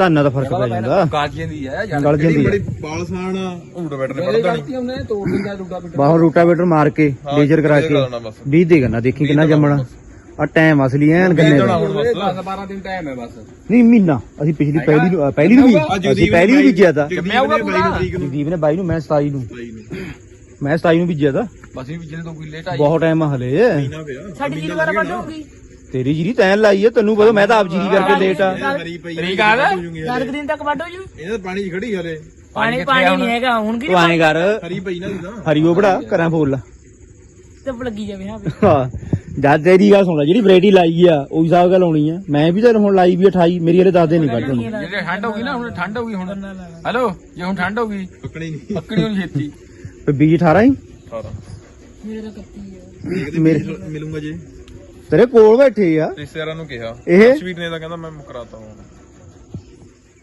ਧਾਨਾ ਦਾ ਫ਼ਰਕ ਪੈ ਜਾਂਦਾ। ਗਾਜੀਆਂ ਦੀ ਹੈ ਗਲ ਜਿਹੜੀ ਜਾਂਦੀ ਬੜੀ ਆ ਬਾਲਸਾਨ ਉਹ ਰੋਟਾਵੇਟਰ ਨੇ ਪੜਦਾ ਨਹੀਂ। ਉਹਨੇ ਤੋੜ ਦਿੰਦਾ ਬਾਹਰ ਰੂਟਾਵੇਟਰ ਮਾਰ ਕੇ ਹਾਂ, ਲੇਜ਼ਰ ਕਰਾ ਕੇ। ਕਰਾ ਦੇਣਾ ਬਸ। ਬੀਜ ਦੇ ਕਰਨਾ ਦੇਖੀ ਕਿੰਨਾ ਜੰਮਣਾ। ਆ ਟਾਈਮ ਅਸਲੀ ਐਨ ਗੰਨੇ ਦਾ। ਹੁਣ ਬਸ। 10 12 ਦਿਨ ਟਾਈਮ ਹੈ ਬਸ। ਨਹੀਂ ਮਹੀਨਾ। ਅਸੀਂ ਪਿਛਲੀ ਪਹਿਲੀ ਨੂੰ- ਪਹਿਲੀ ਨੂੰ ਵੀ ਅਸੀਂ ਪਹਿਲੀ ਨੂੰ ਬੀਜਿਆ ਤਾਂ। ਜਗਦੀਪ ਨੇ 22 ਨੂੰ ਮੈਂ 27 ਨੂੰ। ਬਾਈ ਨੇ ਮੈਂ 27 ਨੂੰ। ਬੀਜਿਆ ਤਾਂ। ਬਸ ਵੀ ਵਿਚਲੇ ਤੋਂ ਕਿੱਲੇ ਢਾਈ ਬਹੁਤ ਟਾਈਮ ਹਲੇ। ਮਹੀਨਾ ਪਿਆ। ਸਾਡੀ ਜੀਰੀ ਵਾਲਾ ਵੱਢ ਹੋਊਗੀ। ਤੇਰੀ ਜੀਰੀ ਤੈਨ ਲਾਈ ਹੈ ਤੈਨੂੰ ਪਤਾ ਮੈਂ ਤਾਂ ਆਪ ਜੀਰੀ ਕਰਕੇ ਲੇਟ ਆ। ਪਈ ਨਾ? ਚਾਰ ਕੁ ਦਿਨ ਤੱਕ ਵੱਢ ਜੂ। ਇਹਨਾਂ ਦਾ ਪਾਣੀ 'ਚ ਖੜੀ ਹਲੇ। ਪਾਣੀ ਪਾਣੀ ਨਹੀਂ ਹੈਗਾ ਹੁਣ ਕਿ ਤੂੰ ਐਂ ਕਰ। ਹਰੀ ਪਈ ਨਾ ਜਿੱਦਾਂ ਹਰੀ ਉਹ ਬੜਾ ਕਰਾਂ ਫੁੱਲ। ਧੁੱਪ ਲੱਗੀ ਜਾਵੇ ਹਾਂ ਜਦ ਤੇਰੀ ਗੱਲ ਸੁਣ ਲੈ ਜਿਹੜੀ ਵੈਰਾਈਟੀ ਲਾਈ ਆ ਉਹੀ ਹਿਸਾਬ ਗੱਲ ਆਉਣੀ ਆ। ਮੈਂ ਵੀ ਤਾਂ ਹੁਣ ਲਾਈ ਵੀ 28 ਮੇਰੀ ਵਾਲੇ ਦੱਸਦੇ ਨਹੀਂ ਵੱਢ ਹੁਣ। ਜੇ ਠੰਡ ਹੋ ਗਈ ਨਾ ਹੁਣ ਠੰਡ ਹੋ ਗਈ ਹੁਣ। ਹੈਲੋ ਜੇ ਹੁਣ ਠੰਡ ਹੋ ਗਈ ਪਕਣੀ ਨਹੀਂ ਪੱਕਣੀ ਹੋਣੀ ਛੇਤੀ। ਤੇ ਬੀਜ 18 ਹੀ? 18 ਮੇਰਾ ਕੱਤੀ ਆ। ਮੇਰੇ ਮਿਲੂੰਗਾ ਜੇ। ਤੇਰੇ ਕੋਲ ਬੈਠੇ ਆ। ਰਿਸ਼ਤੇਦਾਰਾਂ ਨੂੰ ਕਿਹਾ। ਇਹ? ਸ਼ਵੀਰ ਨੇ ਤਾਂ ਕਹਿੰਦਾ ਮੈਂ ਮੁਕਰਾਤਾ ਹਾਂ।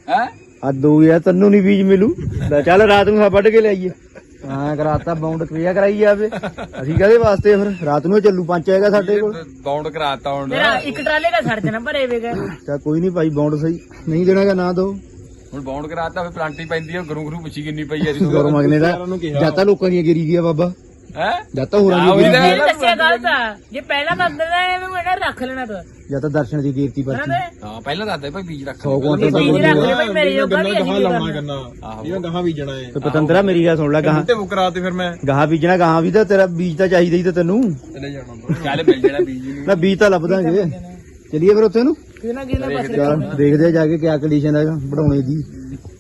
ਹੈ? ਆ ਦੋ ਯਾਰ ਤੈਨੂੰ ਨਹੀਂ ਬੀਜ ਮਿਲੂ। ਲੈ ਚੱਲ ਰਾਤ ਨੂੰ ਆ ਵੱਢ ਕੇ ਲਿਆਈਏ। ਹਾਂ ਕਰਾਤਾ ਬਾਉਂਡ ਕ੍ਰਿਆ ਕਰਾਈ ਜਾਵੇ। ਅਸੀਂ ਕਹਦੇ ਵਾਸਤੇ ਫਿਰ? ਰਾਤ ਨੂੰ ਚੱਲੂ ਪੰਚ ਆਏਗਾ ਸਾਡੇ ਕੋਲ। ਬਾਉਂਡ ਕਰਾਤਾ ਹੁਣ। ਮੇਰਾ ਇੱਕ ਟਰਾਲੇ ਦਾ ਸਰ ਜਣਾ ਭਰੇ ਵੇਗਾ ਚਾ ਕੋਈ ਨਹੀਂ ਭਾਈ ਬਾਉਂਡ ਸਹੀ। ਨਹੀਂ ਦੇਣਾਗਾ ਨਾ ਦੋ। ਹੁਣ ਬਾਉਂਡ ਕਰਾਤਾ ਫਿਰ ਪਲਾਂਟੀ ਪੈਂਦੀ ਆ ਗਰੂ ਗਰੂ ਪੁੱਛੀ ਕਿੰਨੀ ਪਈ ਆ ਜੀ ਗੌਰਵ ਅਗਨੇ ਦਾ। ਜਾਤਾ ਲੋਕਾਂ ਦੀਆਂ ਗਿਰੀ ਗਿਆ ਬਾਬਾ। ਹੈ? ਜਾਤਾ ਹੋਰਾਂ ਦੀ ਆਹੋ ਦੱਸਿਆ ਗਲਤ ਆ ਜੇ ਪਹਿਲਾਂ ਦੱਸ ਦਿੰਦਾ ਇਹਨੂੰ ਇਹਨਾਂ ਰੱਖ ਲੈਣਾ ਤੂੰ। ਜਾਤਾ ਦਰਸ਼ਨ ਦੀ ਕੀਰਤੀ ਪਰਚੀ। ਤੇ? ਹਾਂ ਪਹਿਲਾਂ ਦੱਸਦੇ ਭਾਈ ਬੀਜ ਰੱਖ 100 ਕੁਆਂਟਲ ਦਾ ਬੀਜ ਰੱਖ ਲੈ ਭਾਈ ਮੇਰੇ ਜੋਗਾ ਵੀ ਅਸੀਂ ਵੀ ਲਾਉਣਾ ਕਰਨਾ। ਇਹ ਗਾਹਾਂ ਬੀਜਣਾ ਹੈ ਤੇ ਪਤੰਦਰਾ ਮੇਰੀ ਗੱਲ ਸੁਣ ਲੈ ਗਾਹਾਂ। ਬੂਟੇ ਮੁਕਰਾਤੇ ਫਿਰ ਮੈਂ। ਗਾਹਾਂ ਬੀਜਣਾ ਗਾਹਾਂ ਵੀ ਤਾਂ ਤੇਰਾ ਬੀਜ ਤਾਂ ਚਾਹੀਦਾ ਹੀ ਤਾਂ ਤੈਨੂੰ। ਚਲੇ ਜਾਣਾ। ਚੱਲ ਮਿਲ ਜਾਣਾ ਬੀਜ ਨੂੰ ਨਾ ਬੀਜ ਤਾਂ ਲੱਭ ਦਾਂਗੇ। ਚਲਿਏ ਫਿਰ ਉੱਥੇ ਨੂੰ। ਕਿਉਂ ਨਾ ਕਿਹਨਾਂ ਪਾਸੇ ਚੱਲ ਦੇਖਦੇ ਆ ਜਾ ਕੇ ਕਿਆ ਕੰਡੀਸ਼ਨ ਹੈ ਬਣਾਉਣੇ ਦੀ।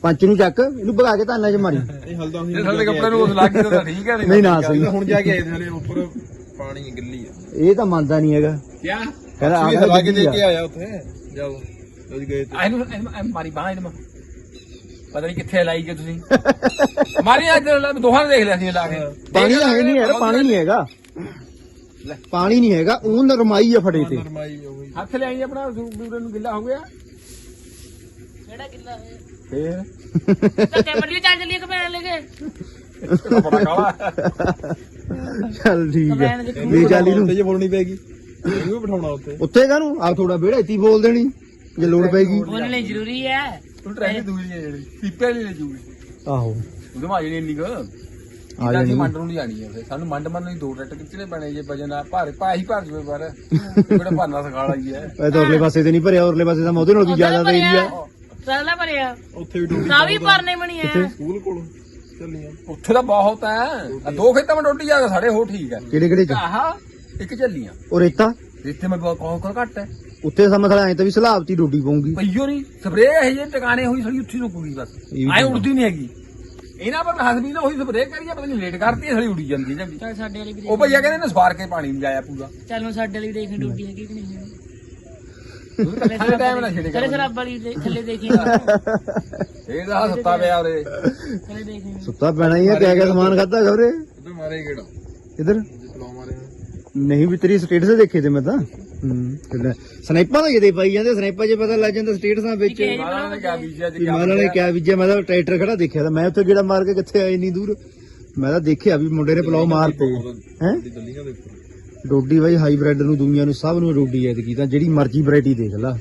ਪੰਚ ਨੂੰ ਚੱਕ ਇਹਨੂੰ ਭਗਾ ਕੇ ਧਾਨਾਂ 'ਚ ਮਾਰੀ। ਇਹ ਹਲਦਾ ਜੇ ਸਾਡੇ ਕੱਪੜੇ ਨੂੰ ਉਸ ਲੱਗ ਗਿਆ ਤਾਂ ਠੀਕ ਹੈ ਨਹੀਂ ਨਾ ਸਹੀ। ਹੁਣ ਜਾ ਕੇ ਆਏ ਥਲੇ ਉੱਪਰ ਪਾਣੀ ਗਿੱਲੀ ਆ। ਇਹ ਤਾਂ ਮੰਨਦਾ ਨਹੀਂ ਹੈਗਾ। ਕਿਆ? ਕਹਿੰਦਾ ਆਹ ਹਲਾ ਕੇ ਦੇ ਆ। ਕੇ ਆਇਆ ਉੱਥੇ? ਜਦੋਂ ਅਸੀਂ ਗਏ ਤੇ। ਇਹਨੂੰ ਮਾਰੀ ਬਾਹ ਇਹਨੂੰ। ਪਤਾ ਨਹੀਂ ਕਿੱਥੇ ਲਾਈ ਗਏ ਤੁਸੀਂ। ਮਾਰੀ ਅੱਜ ਦੋਹਾਂ ਨੇ ਦੇਖ ਲਿਆ ਸੀ ਲਾ ਕੇ। ਪਾਣੀ ਹੈ ਨਹੀਂ ਯਾਰ ਪਾਣੀ ਨਹੀਂ ਹੈਗਾ। ਪਾਣੀ ਨਹੀਂ ਹੈਗਾ ਉਹ ਰਮਾਈ ਆ ਫੜੇ ਤੇ। ਨਰਮਾਈ ਹੱਥ ਲਿਆਈ ਆਪਣਾ ਸੂਟ ਨੂੰ ਗਿੱਲਾ ਹੋ ਗਿਆ। ਕਿਹੜਾ ਕਿੱਲਾ ਹੈ ਫੇਰ? ਧੱਕੇ ਮੰਡੀ ਚੱਲ ਚੱਲੀਏ ਕਮੈਨ ਲੈ ਕੇ। ਬੜਾ ਕਾਲਾ ਚੱਲ ਠੀਕ ਹੈ ਲੈ ਚਾਲੀ ਨੂੰ ਉੱਤੇ ਜੇ ਬੋਲਣੀ ਪੈਗੀ ਇਹਨੂੰ ਵੀ ਬਿਠਾਉਣਾ ਉੱਤੇ ਉੱਥੇ ਕਾਹਨੂੰ? ਆ ਥੋੜਾ ਵਿਹੜਾ ਇੱਥੇ ਬੋਲ ਦੇਣੀ ਜੇ ਲੋੜ ਪੈਗੀ ਬੋਲਣੇ ਜ਼ਰੂਰੀ ਹੈ। ਤੂੰ ਟ੍ਰੈਨ ਦੂਰੀ ਹੈ ਜਿਹੜੀ ਪੀਪੇ ਨਹੀਂ ਲੈ ਜੂਗੀ ਆਹੋ। ਉਹਦੇ ਮਾਜੇ ਨਹੀਂ ਇੰਨੀ ਕੁ। ਆ ਜਾਣੀ। ਮੰਡ ਨੂੰ ਜਾਣੀ ਹੈ ਸਾਨੂੰ ਮੰਡ ਮੰਨ ਨੂੰ ਦੋ ਟਰੈਕਟਰ ਖਿੱਚਣੇ ਪੈਣੇ ਜੇ ਵਜਨ ਆ। ਭਾਰੇ ਪਾਹੀ ਭਰ ਜਵੇ ਪਰ। ਬੜਾ ਭਾਨਾ ਸਖਾਲਾ ਹੀ ਹੈ ਇਹ ਤਾਂ ਉਰਲੇ ਪਾਸੇ ਤੇ ਨਹੀਂ ਭਰਿਆ ਉਰਲੇ ਪਾਸੇ ਤਾਂ ਮੈਂ ਉਹਦੇ ਨਾਲ ਵੀ ਜ਼ਿਆਦਾ ਦਾ ਏਰੀਆ ਟਰਾਲਾ ਭਰਿਆ। ਉੱਥੇ ਵੀ ਡੂਬੀ ਤਾਂ ਵੀ ਭਰਨੇ ਬਣੀ ਹੈ ਸਕੂਲ ਕੋਲ ਚੱਲੀਆਂ। ਉੱਥੇ ਤਾਂ ਬਹੁਤ ਹੈ ਆ ਦੋ ਖੇਤਾਂ ਵਿੱਚ ਡੋਡੀ ਜਾ ਸਾਡੇ ਹੋ ਠੀਕ ਹੈ ਕਿਹੜੇ ਕਿਹੜੇ ਚ? ਆਹ ਇੱਕ ਚੱਲੀਆਂ। ਉਹ ਰੇਤਾ? ਇੱਥੇ ਮੈਂ ਬਹੁਤ ਕੌਣ ਕਰ ਘੱਟ ਹੈ ਉੱਥੇ ਸਮਾਂ ਥਲਾ ਐ ਤਾਂ ਵੀ ਸਲਾਬਤੀ ਡੋਡੀ ਪਊਗੀ। ਪਈਓ ਨਹੀਂ ਸਪਰੇ ਇਹ ਜੇ ਟਿਕਾਣੇ ਹੋਈ ਸੜੀ ਉੱਥੀ ਨੂੰ ਪੂਰੀ ਬਸ। ਠੀਕ ਉੜਦੀ ਨਹੀਂ ਹੈਗੀ। ਇਹਨਾਂ ਪਰ ਹਸਬੀ ਨੇ ਉਹੀ ਸਪਰੇ ਕਰੀ ਆ ਪਤਾ ਨਹੀਂ ਲੇਟ ਕਰਤੀ ਸੜੀ ਉੜੀ ਜਾਂਦੀ ਜਾਂਦੀ ਚੱਲ ਸਾਡੇ ਵਾਲੀ ਵੀ ਉਹ ਭਈਆ ਕਹਿੰਦੇ ਨੇ ਸਵਾਰ ਕੇ ਪਾਣੀ ਨਹੀਂ ਜਾਇਆ ਪੂਰਾ। ਚੱਲ ਸਾਡੇ ਵਾਲੀ ਦੇਖ ਡੁੱਡੀ ਹੈਗੀ ਕਿ ਨਹੀਂ ਥੱਲੇ ਟਾਈਮ ਨਾਲ ਛੇੜੇ ਚਲੇ ਸਰਾਬ ਵਾਲੀ ਦੇ ਥੱਲੇ ਦੇਖੀ ਇਹ ਦਾ ਸੱਤਾ ਪਿਆ ਉਹਦੇ ਥੱਲੇ ਦੇਖੀ ਸੁੱਤਾ ਪੈਣਾ ਹੀ ਆ ਕਿਆ ਕਿਆ ਸਮਾਨ ਖਾਦਾ ਖਬਰੇ ਮਾਰੇ ਗੇੜਾ। ਇਧਰ ਜੇ ਪਲਾਉ ਮਾਰੇ ਨਹੀਂ ਵੀ ਤੇਰੀ ਸਟੇਟਸ ਦੇਖੇ ਤੇ ਮੈਂ ਤਾਂ। ਹੂੰ ਸਨੈਪਾਂ ਦਾ ਜਦੇ ਪਾਈ ਜਾਂਦੇ ਸਨੈਪਾਂ 'ਚ ਪਤਾ ਲੱਗ ਜਾਂਦਾ ਸਟੇਟਸਾਂ ਵਿੱਚ। ਮਾਲਾ ਨੇ ਬੀਜਿਆ ਵੀ ਕਿਆ ਬੀਜਿਆ ਮੈਂ ਤਾਂ ਟਰੈਕਟਰ ਖੜਾ ਦੇਖਿਆ ਤਾਂ ਮੈਂ ਉੱਥੇ ਗੇੜਾ ਮਾਰ ਕੇ ਕਿੱਥੇ ਆਇਆ ਇੰਨੀ ਦੂਰ? ਮੈਂ ਤਾਂ ਦੇਖਿਆ ਵੀ ਮੁੰਡੇ ਨੇ ਪਲਾਉ ਮਾਰਤੇ। ਹੈ? ਡੋਡੀ ਬਾਈ ਹਾਈਬ੍ਰਿਡ ਨੂੰ ਦੁਨੀਆ ਨੂੰ ਸਭ ਨੂੰ ਡੋਡੀ ਐ ਕੀ ਤਾਂ ਜਿਹੜੀ ਮਰਜ਼ੀ ਵੈਰਾਈਟੀ ਦੇਖ ਲਾ।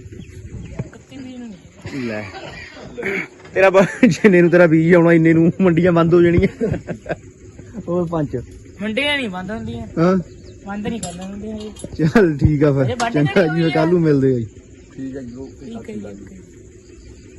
ਕੱਤੀ ਵੀ ਲੈ। ਤੇਰਾ ਬ- ਜਿੰਨੇ ਨੂੰ ਤੇਰਾ ਬੀਜ ਆਉਣਾ ਇੰਨੇ ਨੂੰ ਮੰਡੀਆਂ ਬੰਦ ਹੋ ਜਾਣੀਆਂ। ਉਹ ਪੰਜ। ਮੰਡੀਆਂ ਨਹੀਂ ਬੰਦ ਹੁੰਦੀਆਂ। ਹਾਂ? ਬੰਦ ਨਹੀਂ ਕਰਨਾ। ਚੱਲ ਠੀਕ ਆ ਫਿਰ ਚੰਗਾ ਜੀ। ਕੱਲ ਨੂੰ ਮਿਲਦੇ ਆ ਜੀ ਠੀਕ ਹੈ ਜੀ ਓਕੇ ਠੀਕ ਹੈ ਜੀ।